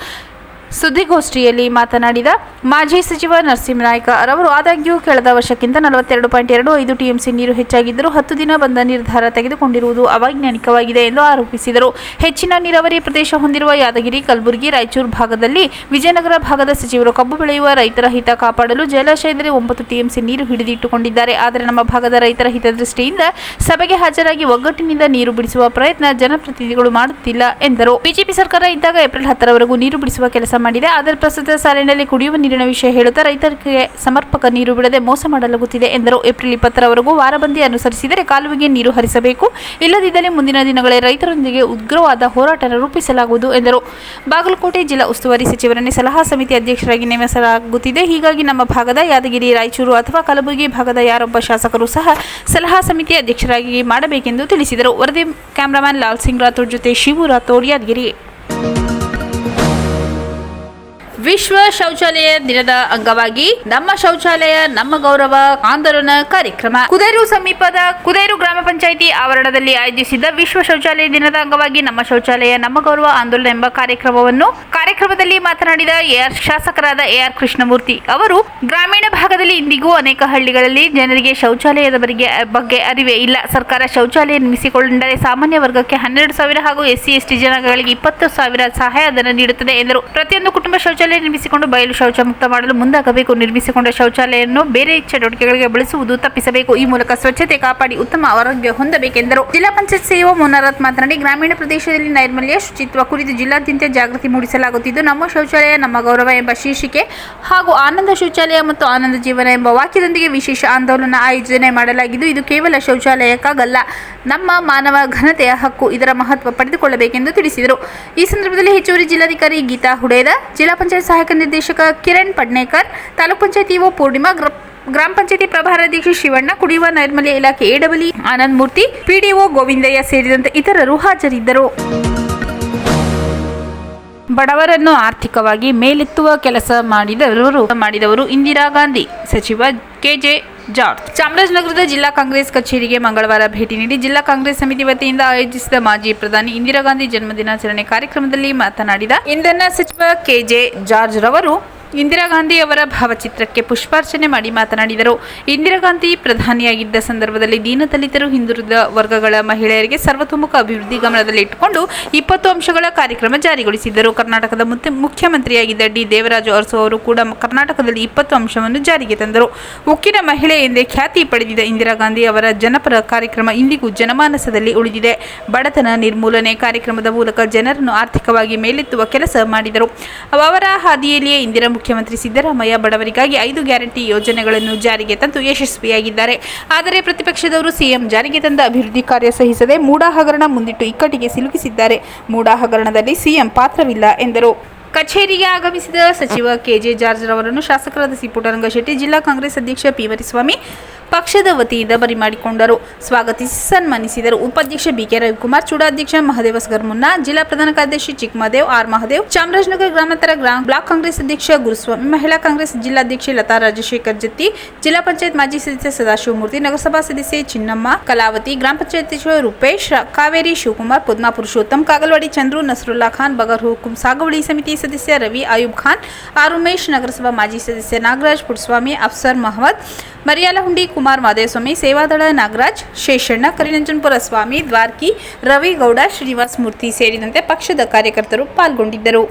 ಸುದ್ದಿಗೋಷ್ಠಿಯಲ್ಲಿ ಮಾತನಾಡಿದ ಮಾಜಿ ಸಚಿವ ನರಸಿಂಹನಾಯ್ಕ ರವರು, ಆದಾಗ್ಯೂ ಕಳೆದ ವರ್ಷಕ್ಕಿಂತ ನಲವತ್ತೆರಡು ಪಾಯಿಂಟ್ ಎರಡು ಐದು ಟಿಎಂಸಿ ನೀರು ಹೆಚ್ಚಾಗಿದ್ದರೂ ಹತ್ತು ದಿನ ಬಂದ ನಿರ್ಧಾರ ತೆಗೆದುಕೊಂಡಿರುವುದು ಅವೈಜ್ಞಾನಿಕವಾಗಿದೆ ಎಂದು ಆರೋಪಿಸಿದರು. ಹೆಚ್ಚಿನ ನೀರಾವರಿ ಪ್ರದೇಶ ಹೊಂದಿರುವ ಯಾದಗಿರಿ, ಕಲಬುರಗಿ, ರಾಯಚೂರು ಭಾಗದಲ್ಲಿ ವಿಜಯನಗರ ಭಾಗದ ಸಚಿವರು ಕಬ್ಬು ಬೆಳೆಯುವ ರೈತರ ಹಿತ ಕಾಪಾಡಲು ಜಲಾಶಯದಲ್ಲಿ ಒಂಬತ್ತು ಟಿಎಂಸಿ ನೀರು ಹಿಡಿದಿಟ್ಟುಕೊಂಡಿದ್ದಾರೆ. ಆದರೆ ನಮ್ಮ ಭಾಗದ ರೈತರ ಹಿತದೃಷ್ಟಿಯಿಂದ ಸಭೆಗೆ ಹಾಜರಾಗಿ ಒಗ್ಗಟ್ಟಿನಿಂದ ನೀರು ಬಿಡಿಸುವ ಪ್ರಯತ್ನ ಜನಪ್ರತಿನಿಧಿಗಳು ಮಾಡುತ್ತಿಲ್ಲ ಎಂದರು. ಬಿಜೆಪಿ ಸರ್ಕಾರ ಇದ್ದಾಗ ಏಪ್ರಿಲ್ ಹತ್ತರವರೆಗೂ ನೀರು ಬಿಡಿಸುವ ಕೆಲಸ ಮಾಡಿದೆ. ಆದರೆ ಪ್ರಸ್ತುತ ಸಾಲಿನಲ್ಲಿ ಕುಡಿಯುವ ನೀರಿನ ವಿಷಯ ಹೇಳುತ್ತಾ ರೈತರಿಗೆ ಸಮರ್ಪಕ ನೀರು ಬಿಡದೆ ಮೋಸ ಮಾಡಲಾಗುತ್ತಿದೆ ಎಂದರು. ಏಪ್ರಿಲ್ ಇಪ್ಪತ್ತರವರೆಗೂ ವಾರಬಂದಿ ಅನುಸರಿಸಿದರೆ ಕಾಲುವೆಗೆ ನೀರು ಹರಿಸಬೇಕು. ಇಲ್ಲದಿದ್ದರೆ ಮುಂದಿನ ದಿನಗಳಲ್ಲಿ ರೈತರೊಂದಿಗೆ ಉಗ್ರವಾದ ಹೋರಾಟ ರೂಪಿಸಲಾಗುವುದು ಎಂದರು. ಬಾಗಲಕೋಟೆ ಜಿಲ್ಲಾ ಉಸ್ತುವಾರಿ ಸಚಿವರನ್ನೇ ಸಲಹಾ ಸಮಿತಿ ಅಧ್ಯಕ್ಷರಾಗಿ ನೇಮಿಸಲಾಗುತ್ತಿದೆ. ಹೀಗಾಗಿ ನಮ್ಮ ಭಾಗದ ಯಾದಗಿರಿ, ರಾಯಚೂರು ಅಥವಾ ಕಲಬುರಗಿ ಭಾಗದ ಯಾರೊಬ್ಬ ಶಾಸಕರು ಸಹ ಸಲಹಾ ಸಮಿತಿ ಅಧ್ಯಕ್ಷರಾಗಿ ಮಾಡಬೇಕೆಂದು ತಿಳಿಸಿದರು. ವರದಿ ಕ್ಯಾಮರಾಮನ್ ಲಾಲ್ ಸಿಂಗ್ ರಾಥೋಡ್ ಜೊತೆ ಶಿವು ರಾಥೋಡ್, ಯಾದಗಿರಿ. ವಿಶ್ವ ಶೌಚಾಲಯ ದಿನದ ಅಂಗವಾಗಿ ನಮ್ಮ ಶೌಚಾಲಯ, ನಮ್ಮ ಗೌರವ, ಆಂದೋಲನ ಕಾರ್ಯಕ್ರಮ. ಕುದೇರು ಸಮೀಪದ ಕುದೇರು ಗ್ರಾಮ ಪಂಚಾಯಿತಿ ಆವರಣದಲ್ಲಿ ಆಯೋಜಿಸಿದ್ದ ವಿಶ್ವ ಶೌಚಾಲಯ ದಿನದ ಅಂಗವಾಗಿ ನಮ್ಮ ಶೌಚಾಲಯ, ನಮ್ಮ ಗೌರವ, ಆಂದೋಲನ ಎಂಬ ಕಾರ್ಯಕ್ರಮವನ್ನು ಕಾರ್ಯಕ್ರಮದಲ್ಲಿ ಮಾತನಾಡಿದ ಎಆರ್ ಶಾಸಕರಾದ ಎಆರ್ ಕೃಷ್ಣಮೂರ್ತಿ ಅವರು, ಗ್ರಾಮೀಣ ಭಾಗದಲ್ಲಿ ಇಂದಿಗೂ ಅನೇಕ ಹಳ್ಳಿಗಳಲ್ಲಿ ಜನರಿಗೆ ಶೌಚಾಲಯದ ಬಗ್ಗೆ ಬಗ್ಗೆ ಅರಿವೇ ಇಲ್ಲ. ಸರ್ಕಾರ ಶೌಚಾಲಯ ನಿರ್ಮಿಸಿಕೊಂಡರೆ ಸಾಮಾನ್ಯ ವರ್ಗಕ್ಕೆ ಹನ್ನೆರಡು ಸಾವಿರ ಹಾಗೂ ಎಸ್ಸಿ, ಎಸ್ಟಿ ಜನಗಳಿಗೆ ಇಪ್ಪತ್ತು ಸಾವಿರ ಸಹಾಯಧನ ನೀಡುತ್ತದೆ ಎಂದರು. ಪ್ರತಿಯೊಂದು ಕುಟುಂಬ ಶೌಚಾಲಯ ನಿರ್ಮಿಸಿಕೊಂಡು ಬಯಲು ಶೌಚ ಮುಕ್ತ ಮಾಡಲು ಮುಂದಾಗಬೇಕು. ನಿರ್ಮಿಸಿಕೊಂಡ ಶೌಚಾಲಯವನ್ನು ಬೇರೆ ಚಟುವಟಿಕೆಗಳಿಗೆ ಬಳಸುವುದು ತಪ್ಪಿಸಬೇಕು. ಈ ಮೂಲಕ ಸ್ವಚ್ಛತೆ ಕಾಪಾಡಿ ಉತ್ತಮ ಆರೋಗ್ಯ ಹೊಂದಬೇಕೆಂದರು. ಜಿಲ್ಲಾ ಪಂಚಾಯತ್ ಸಿಇಒ ಮುನರತ್ ಮಾತನಾಡಿ, ಗ್ರಾಮೀಣ ಪ್ರದೇಶದಲ್ಲಿ ನೈರ್ಮಲ್ಯ, ಶುಚಿತ್ವ ಕುರಿತು ಜಿಲ್ಲಾದ್ಯಂತ ಜಾಗೃತಿ ಮೂಡಿಸಲಾಗುತ್ತಿದ್ದು, ನಮ್ಮ ಶೌಚಾಲಯ ನಮ್ಮ ಗೌರವ ಎಂಬ ಶೀರ್ಷಿಕೆ ಹಾಗೂ ಆನಂದ ಶೌಚಾಲಯ ಮತ್ತು ಆನಂದ ಜೀವನ ಎಂಬ ವಾಕ್ಯದೊಂದಿಗೆ ವಿಶೇಷ ಆಂದೋಲನ ಆಯೋಜನೆ ಮಾಡಲಾಗಿದ್ದು, ಇದು ಕೇವಲ ಶೌಚಾಲಯಕ್ಕಾಗಲ್ಲ, ನಮ್ಮ ಮಾನವ ಘನತೆಯ ಹಕ್ಕು ಇದರ ಮಹತ್ವ ಪಡೆದುಕೊಳ್ಳಬೇಕೆಂದು ತಿಳಿಸಿದರು. ಈ ಸಂದರ್ಭದಲ್ಲಿ ಹೆಚ್ಚುವರಿ ಜಿಲ್ಲಾಧಿಕಾರಿ ಗೀತಾ ಹುಡೇದ, ಜಿಲ್ಲಾ ಪಂಚಾಯತ್ ಸಹಾಯಕ ನಿರ್ದೇಶಕ ಕಿರಣ್ ಪಡ್ನೇಕರ್, ತಾಲೂಕ್ ಪಂಚಾಯತಿ ಇಒ ಪೂರ್ಣಿಮಾ ಗ್ರ- ಗ್ರಾಮ ಪಂಚಾಯತಿ ಪ್ರಭಾರಾಧ್ಯಕ್ಷ ಶಿವಣ್ಣ, ಕುಡಿಯುವ ನೈರ್ಮಲ್ಯ ಇಲಾಖೆ ಎಡಬಲಿ ಆನಂದ್ ಮೂರ್ತಿ, ಪಿಡಿಒ ಗೋವಿಂದಯ್ಯ ಸೇರಿದಂತೆ ಇತರರು ಹಾಜರಿದ್ದರು. ಬಡವರನ್ನು ಆರ್ಥಿಕವಾಗಿ ಮೇಲೆತ್ತುವ ಕೆಲಸ ಮಾಡಿದವರು ಮಾಡಿದವರು ಇಂದಿರಾ ಗಾಂಧಿ. ಸಚಿವ ಕೆಜೆ ಜಾರ್ಜ್ ಚಾಮರಾಜನಗರದ ಜಿಲ್ಲಾ ಕಾಂಗ್ರೆಸ್ ಕಚೇರಿಗೆ ಮಂಗಳವಾರ ಭೇಟಿ ನೀಡಿ ಜಿಲ್ಲಾ ಕಾಂಗ್ರೆಸ್ ಸಮಿತಿ ವತಿಯಿಂದ ಆಯೋಜಿಸಿದ ಮಾಜಿ ಪ್ರಧಾನಿ ಇಂದಿರಾ ಗಾಂಧಿ ಜನ್ಮದಿನಾಚರಣೆ ಕಾರ್ಯಕ್ರಮದಲ್ಲಿ ಮಾತನಾಡಿದ ಇಂಧನ ಸಚಿವ ಕೆಜೆ ಜಾರ್ಜ್ ರವರು ಇಂದಿರಾ ಗಾಂಧಿ ಅವರ ಭಾವಚಿತ್ರಕ್ಕೆ ಪುಷ್ಪಾರ್ಚನೆ ಮಾಡಿ ಮಾತನಾಡಿದರು. ಇಂದಿರಾ ಗಾಂಧಿ ಪ್ರಧಾನಿಯಾಗಿದ್ದ ಸಂದರ್ಭದಲ್ಲಿ ದೀನದಲಿತರು ಹಿಂದುಳಿದ ವರ್ಗಗಳ ಮಹಿಳೆಯರಿಗೆ ಸರ್ವತೋಮುಖ ಅಭಿವೃದ್ಧಿ ಗಮನದಲ್ಲಿಟ್ಟುಕೊಂಡು ಇಪ್ಪತ್ತು ಅಂಶಗಳ ಕಾರ್ಯಕ್ರಮ ಜಾರಿಗೊಳಿಸಿದ್ದರು. ಕರ್ನಾಟಕದ ಮುಖ್ಯ- ಮುಖ್ಯಮಂತ್ರಿಯಾಗಿದ್ದ ಡಿ. ದೇವರಾಜ ಅರಸು ಅವರು ಕೂಡ ಕರ್ನಾಟಕದಲ್ಲಿ ಇಪ್ಪತ್ತು ಅಂಶವನ್ನು ಜಾರಿಗೆ ತಂದರು. ಉಕ್ಕಿನ ಮಹಿಳೆ ಎಂದೇ ಖ್ಯಾತಿ ಪಡೆದಿದ್ದ ಇಂದಿರಾ ಗಾಂಧಿ ಅವರ ಜನಪರ ಕಾರ್ಯಕ್ರಮ ಇಂದಿಗೂ ಜನಮಾನಸದಲ್ಲಿ ಉಳಿದಿದೆ. ಬಡತನ ನಿರ್ಮೂಲನೆ ಕಾರ್ಯಕ್ರಮದ ಮೂಲಕ ಜನರನ್ನು ಆರ್ಥಿಕವಾಗಿ ಮೇಲೆತ್ತುವ ಕೆಲಸ ಮಾಡಿದರು. ಅವರ ಹಾದಿಯಲ್ಲಿಯೇ ಇಂದಿರಾ ಮುಖ್ಯಮಂತ್ರಿ ಸಿದ್ದರಾಮಯ್ಯ ಬಡವರಿಗಾಗಿ ಐದು ಗ್ಯಾರಂಟಿ ಯೋಜನೆಗಳನ್ನು ಜಾರಿಗೆ ತಂದು ಯಶಸ್ವಿಯಾಗಿದ್ದಾರೆ. ಆದರೆ ಪ್ರತಿಪಕ್ಷದವರು ಸಿಎಂ ಜಾರಿಗೆ ತಂದ ಅಭಿವೃದ್ಧಿ ಕಾರ್ಯ ಸಹಿಸದೆ ಮೂಡಾ ಹಗರಣ ಮುಂದಿಟ್ಟು ಇಕ್ಕಟ್ಟಿಗೆ ಸಿಲುಕಿಸಿದ್ದಾರೆ. ಮೂಡಾ ಹಗರಣದಲ್ಲಿ ಸಿಎಂ ಪಾತ್ರವಿಲ್ಲ, ಎಂದರು. ಕಚೇರಿಗೆ ಆಗಮಿಸಿದ ಸಚಿವ ಕೆಜೆ ಜಾರ್ಜ್ ರವರನ್ನು ಶಾಸಕರಾದ ಸಿ. ಪುಟ್ಟರಂಗಶೆಟ್ಟಿ, ಜಿಲ್ಲಾ ಕಾಂಗ್ರೆಸ್ ಅಧ್ಯಕ್ಷ ಪಿ. ಮರಿಸ್ವಾಮಿ ಪಕ್ಷದ ವತಿಯಿಂದ ಬರಿಮಾಡಿಕೊಂಡರು ಸ್ವಾಗತಿಸಿ ಸನ್ಮಾನಿಸಿದರು. ಉಪಾಧ್ಯಕ್ಷ ಬಿಕೆ ರವಿಕುಮಾರ್, ಚೂಡಾಧ್ಯಕ್ಷ ಮಹದೇವ ಮುನ್ನಾ ಜಿಲ್ಲಾ ಪ್ರಧಾನ ಕಾರ್ಯದರ್ಶಿ ಚಿಕ್ಕಮಹದೇವ್, ಆರ್ ಮಹದೇವ್, ಚಾಮರಾಜನಗರ ಗ್ರಾಮಾಂತರ ಗ್ರಾಮ ಬ್ಲಾಕ್ ಕಾಂಗ್ರೆಸ್ ಅಧ್ಯಕ್ಷ ಗುರುಸ್ವಾಮಿ, ಮಹಿಳಾ ಕಾಂಗ್ರೆಸ್ ಜಿಲ್ಲಾಧ್ಯಕ್ಷೆ ಲತಾ ರಾಜಶೇಖರ್ ಜತ್ತಿ ಜಿಲ್ಲಾ ಪಂಚಾಯತ್ ಮಾಜಿ ಸದಸ್ಯ ಸದಾಶಿವಮೂರ್ತಿ ನಗರಸಭಾ ಸದಸ್ಯೆ ಚಿನ್ನಮ್ಮ ಕಲಾವತಿ, ಗ್ರಾಮ ಪಂಚಾಯತ್ ಸಚಿವ ರೂಪೇಶ್, ಕಾವೇರಿ ಶಿವಕುಮಾರ್, ಪದ್ಮಾ ಪುರುಷೋತ್ತಮ್, ಕಾಗಲ್ವಾಡಿ ಚಂದ್ರು, ನಸರುಲ್ಲಾ ಖಾನ್, ಬಗರ್ ಹುಕುಂ, ಸಾಗುವಳಿ ಸಮಿತಿ ಸದಸ್ಯ ರವಿ ಆಯೂಬ್ ಖಾನ್ ಆರ್ ಉಮೇಶ್ ನಗರಸಭಾ ಮಾಜಿ ಸದಸ್ಯ ನಾಗರಾಜ್ ಪುಟ್ಸ್ವಾಮಿ, ಅಫ್ಸರ್ ಮಹಮ್ಮದ್, ಮರಿಯಾಲಹುಂಡಿ ಕುಮಾರ್ ಮಾದೇಸ್ವಾಮಿ, ಸೇವಾದಳ ನಾಗರಾಜ್, ಶೇಷಣ್ಣ ಕರಿನಂಜನಪುರ ಸ್ವಾಮಿ, ದ್ವಾರ್ಕಿ, ರವಿಗೌಡ, ಶ್ರೀನಿವಾಸ ಮೂರ್ತಿ ಸೇರಿದಂತೆ ಪಕ್ಷದ ಕಾರ್ಯಕರ್ತರು ಪಾಲ್ಗೊಂಡಿದ್ದರು.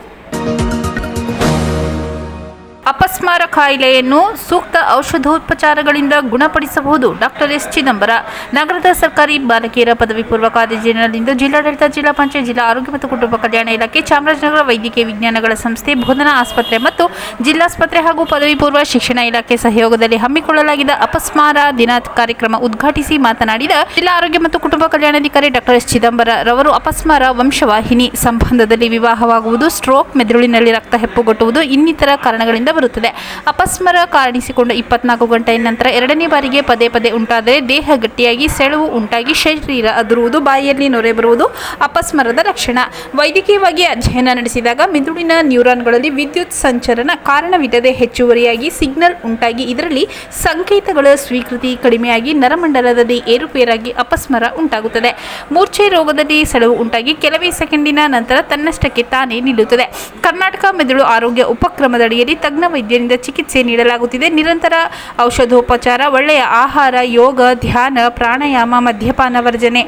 ಅಪಸ್ಮಾರ ಕಾಯಿಲೆಯನ್ನು ಸೂಕ್ತ ಔಷಧೋಪಚಾರಗಳಿಂದ ಗುಣಪಡಿಸಬಹುದು. ಡಾಕ್ಟರ್ ಎಸ್ ಚಿದಂಬರ, ನಗರದ ಸರ್ಕಾರಿ ಬಾಲಕಿಯರ ಪದವಿ ಪೂರ್ವ ಕಾಲೇಜಿನಲ್ಲಿಂದು ಜಿಲ್ಲಾಡಳಿತ, ಜಿಲ್ಲಾ ಪಂಚಾಯತ್, ಜಿಲ್ಲಾ ಆರೋಗ್ಯ ಮತ್ತು ಕುಟುಂಬ ಕಲ್ಯಾಣ ಇಲಾಖೆ, ಚಾಮರಾಜನಗರ ವೈದ್ಯಕೀಯ ವಿಜ್ಞಾನಗಳ ಸಂಸ್ಥೆ, ಬೋಧನಾ ಆಸ್ಪತ್ರೆ ಮತ್ತು ಜಿಲ್ಲಾಸ್ಪತ್ರೆ ಹಾಗೂ ಪದವಿ ಪೂರ್ವ ಶಿಕ್ಷಣ ಇಲಾಖೆ ಸಹಯೋಗದಲ್ಲಿ ಹಮ್ಮಿಕೊಳ್ಳಲಾಗಿದ್ದ ಅಪಸ್ಮಾರ ದಿನ ಕಾರ್ಯಕ್ರಮ ಉದ್ಘಾಟಿಸಿ ಮಾತನಾಡಿದ ಜಿಲ್ಲಾ ಆರೋಗ್ಯ ಮತ್ತು ಕುಟುಂಬ ಕಲ್ಯಾಣಾಧಿಕಾರಿ ಡಾಕ್ಟರ್ ಎಸ್ ಚಿದಂಬರ ರವರು ಅಪಸ್ಮಾರ ವಂಶವಾಹಿನಿ ಸಂಬಂಧದಲ್ಲಿ ವಿವಾಹವಾಗುವುದು, ಸ್ಟ್ರೋಕ್, ಮೆದುಳಿನಲ್ಲಿ ರಕ್ತ ಹೆಪ್ಪುಗಟ್ಟುವುದು, ಇನ್ನಿತರ ಕಾರಣಗಳಿಂದ ಕಂಡುಬರುತ್ತದೆ ಅಪಸ್ಮರ ಕಾಣಿಸಿಕೊಂಡ ಇಪ್ಪತ್ನಾಲ್ಕು ಗಂಟೆಯ ನಂತರ ಎರಡನೇ ಬಾರಿಗೆ ಪದೇ ಪದೇ ಉಂಟಾದರೆ ದೇಹ ಗಟ್ಟಿಯಾಗಿ, ಸೆಳವು ಉಂಟಾಗಿ, ಶರೀರ ಅದುರುವುದು, ಬಾಯಿಯಲ್ಲಿ ನೊರೆ ಬರುವುದು ಅಪಸ್ಮರದ ಲಕ್ಷಣ. ವೈದ್ಯಕೀಯವಾಗಿ ಅಧ್ಯಯನ ನಡೆಸಿದಾಗ ಮೆದುಳಿನ ನ್ಯೂರಾನ್ಗಳಲ್ಲಿ ವಿದ್ಯುತ್ ಸಂಚರಣ ಕಾರಣವಿಲ್ಲದೆ ಹೆಚ್ಚುವರಿಯಾಗಿ ಸಿಗ್ನಲ್ ಉಂಟಾಗಿ, ಇದರಲ್ಲಿ ಸಂಕೇತಗಳ ಸ್ವೀಕೃತಿ ಕಡಿಮೆಯಾಗಿ ನರಮಂಡಲದಲ್ಲಿ ಏರುಪೇರಾಗಿ ಅಪಸ್ಮರ ಉಂಟಾಗುತ್ತದೆ. ಮೂರ್ಛೆ ರೋಗದಲ್ಲಿ ಸೆಳವು ಉಂಟಾಗಿ ಕೆಲವೇ ಸೆಕೆಂಡಿನ ನಂತರ ತನ್ನಷ್ಟಕ್ಕೆ ತಾನೇ ನಿಲ್ಲುತ್ತದೆ. ಕರ್ನಾಟಕ ಮೆದುಳು ಆರೋಗ್ಯ ಉಪಕ್ರಮದಡಿಯಲ್ಲಿ ತಜ್ಞ ವೈದ್ಯರಿಂದ ಚಿಕಿತ್ಸೆ ನೀಡಲಾಗುತ್ತಿದೆ. ನಿರಂತರ ಔಷಧೋಪಚಾರ ಒಳ್ಳೆಯ ಆಹಾರ ಯೋಗ ಧ್ಯಾನ ಪ್ರಾಣಾಯಾಮ ಮದ್ಯಪಾನ ವರ್ಜನೆ.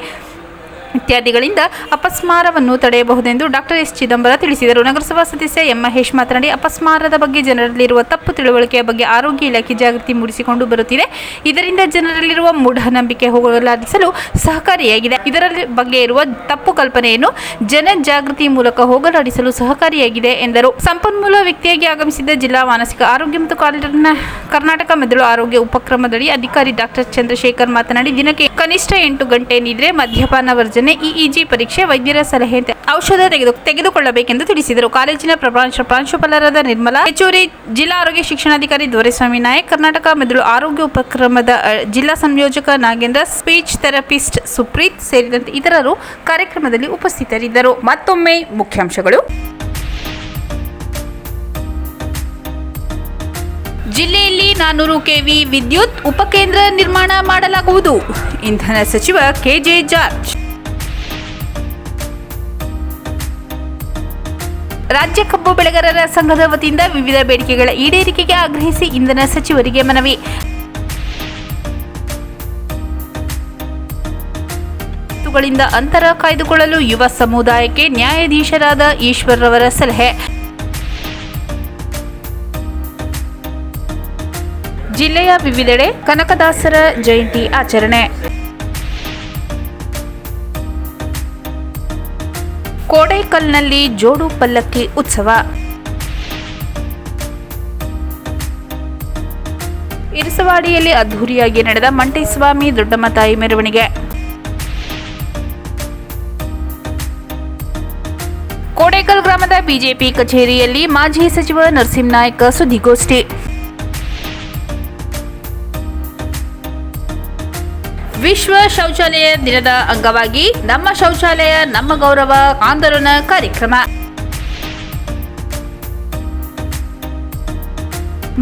ಇತ್ಯಾದಿಗಳಿಂದ ಅಪಸ್ಮಾರವನ್ನು ತಡೆಯಬಹುದೆಂದು ಡಾಕ್ಟರ್ ಎಸ್ ಚಿದಂಬರ ತಿಳಿಸಿದರು. ನಗರಸಭಾ ಸದಸ್ಯ ಎಂ ಮಹೇಶ್ ಮಾತನಾಡಿ, ಅಪಸ್ಮಾರದ ಬಗ್ಗೆ ಜನರಲ್ಲಿರುವ ತಪ್ಪು ತಿಳುವಳಿಕೆಯ ಬಗ್ಗೆ ಆರೋಗ್ಯ ಇಲಾಖೆ ಜಾಗೃತಿ ಮೂಡಿಸಿಕೊಂಡು ಬರುತ್ತಿದೆ. ಇದರಿಂದ ಜನರಲ್ಲಿರುವ ಮೂಢನಂಬಿಕೆ ಹೋಗಲಾಡಿಸಲು ಸಹಕಾರಿಯಾಗಿದೆ. ಇದರ ಬಗ್ಗೆ ಇರುವ ತಪ್ಪು ಕಲ್ಪನೆಯನ್ನು ಜನಜಾಗೃತಿ ಮೂಲಕ ಹೋಗಲಾಡಿಸಲು ಸಹಕಾರಿಯಾಗಿದೆ ಎಂದರು. ಸಂಪನ್ಮೂಲ ವ್ಯಕ್ತಿಯಾಗಿ ಆಗಮಿಸಿದ್ದ ಜಿಲ್ಲಾ ಮಾನಸಿಕ ಆರೋಗ್ಯ ಮತ್ತು ಕರ್ನಾಟಕ ಮೆದುಳು ಆರೋಗ್ಯ ಉಪಕ್ರಮದಡಿ ಅಧಿಕಾರಿ ಡಾಕ್ಟರ್ ಚಂದ್ರಶೇಖರ್ ಮಾತನಾಡಿ, ದಿನಕ್ಕೆ ಕನಿಷ್ಠ ಎಂಟು ಗಂಟೆ ನಿದ್ರೆ ಮದ್ಯಪಾನ ವರ್ಜನೆ ಇಇಜಿ ಪರೀಕ್ಷೆ ವೈದ್ಯರ ಸಲಹೆ ಔಷಧ ತೆಗೆದು ತೆಗೆದುಕೊಳ್ಳಬೇಕೆಂದು ತಿಳಿಸಿದರು. ಕಾಲೇಜಿನ ಪ್ರಾಂಶುಪಾಲರಾದ ನಿರ್ಮಲಾ ಹೆಚ್ಚುವರಿ ಜಿಲ್ಲಾ ಆರೋಗ್ಯ ಶಿಕ್ಷಣಾಧಿಕಾರಿ ದೊರೆಸ್ವಾಮಿ ನಾಯಕ್, ಕರ್ನಾಟಕ ಮೆದುಳು ಆರೋಗ್ಯ ಉಪಕ್ರಮದ ಜಿಲ್ಲಾ ಸಂಯೋಜಕ ನಾಗೇಂದ್ರ, ಸ್ಪೀಚ್ ಥೆರಪಿಸ್ಟ್ ಸುಪ್ರೀತ್ ಸೇರಿದಂತೆ ಇತರರು ಕಾರ್ಯಕ್ರಮದಲ್ಲಿ ಉಪಸ್ಥಿತರಿದ್ದರು. ಮತ್ತೊಮ್ಮೆ ಮುಖ್ಯಾಂಶಗಳು. ಜಿಲ್ಲೆಯಲ್ಲಿ ನಾನ್ನೂರು ಕೆವಿ ವಿದ್ಯುತ್ ಉಪಕೇಂದ್ರ ನಿರ್ಮಾಣ ಮಾಡಲಾಗುವುದು. ಇಂಧನ ಸಚಿವ ಕೆಜೆ ಜಾರ್ಜ್. ರಾಜ್ಯ ಕಬ್ಬು ಬೆಳೆಗಾರರ ಸಂಘದ ವತಿಯಿಂದ ವಿವಿಧ ಬೇಡಿಕೆಗಳ ಈಡೇರಿಕೆಗೆ ಆಗ್ರಹಿಸಿ ಇಂಧನ ಸಚಿವರಿಗೆ ಮನವಿ. ಗಳಿಂದ ಅಂತರ ಕಾಯ್ದುಕೊಳ್ಳಲು ಯುವ ಸಮುದಾಯಕ್ಕೆ ನ್ಯಾಯಾಧೀಶರಾದ ಈಶ್ವರ್ರವರ ಸಲಹೆ. ಜಿಲ್ಲೆಯ ವಿವಿಧೆಡೆ ಕನಕದಾಸರ ಜಯಂತಿ ಆಚರಣೆ. ಕೋಡೈಕಲ್ನಲ್ಲಿ ಜೋಡು ಪಲ್ಲಕ್ಕಿ ಉತ್ಸವ. ಇರಸವಾಡಿಯಲ್ಲಿ ಅದ್ಧೂರಿಯಾಗಿ ನಡೆದ ಮಂಟಿಸ್ವಾಮಿ ದೊಡ್ಡಮ್ಮ ತಾಯಿ ಮೆರವಣಿಗೆ. ಕೋಡೇಕಲ್ ಗ್ರಾಮದ ಬಿಜೆಪಿ ಕಚೇರಿಯಲ್ಲಿ ಮಾಜಿ ಸಚಿವ ನರಸಿಂಹ ನಾಯ್ಕ ಸುದ್ದಿಗೋಷ್ಠಿ. ವಿಶ್ವ ಶೌಚಾಲಯ ದಿನದ ಅಂಗವಾಗಿ ನಮ್ಮ ಶೌಚಾಲಯ, ನಮ್ಮ ಗೌರವ, ಆಂದೋಲನ ಕಾರ್ಯಕ್ರಮ.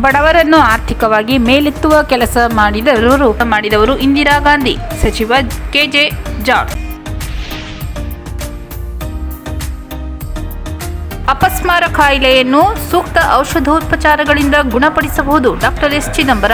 ಬಡವರನ್ನು ಆರ್ಥಿಕವಾಗಿ ಮೇಲೆತ್ತುವ ಕೆಲಸ ಮಾಡಿದವರು ಮಾಡಿದವರು ಇಂದಿರಾ ಗಾಂಧಿ, ಸಚಿವ ಕೆಜೆ ಜಾರ್ಜ್. ಅಪಸ್ಮಾರ ಕಾಯಿಲೆಯನ್ನು ಸೂಕ್ತ ಔಷಧೋಪಚಾರಗಳಿಂದ ಗುಣಪಡಿಸಬಹುದು ಡಾಕ್ಟರ್ ಎಸ್ ಚಿದಂಬರ.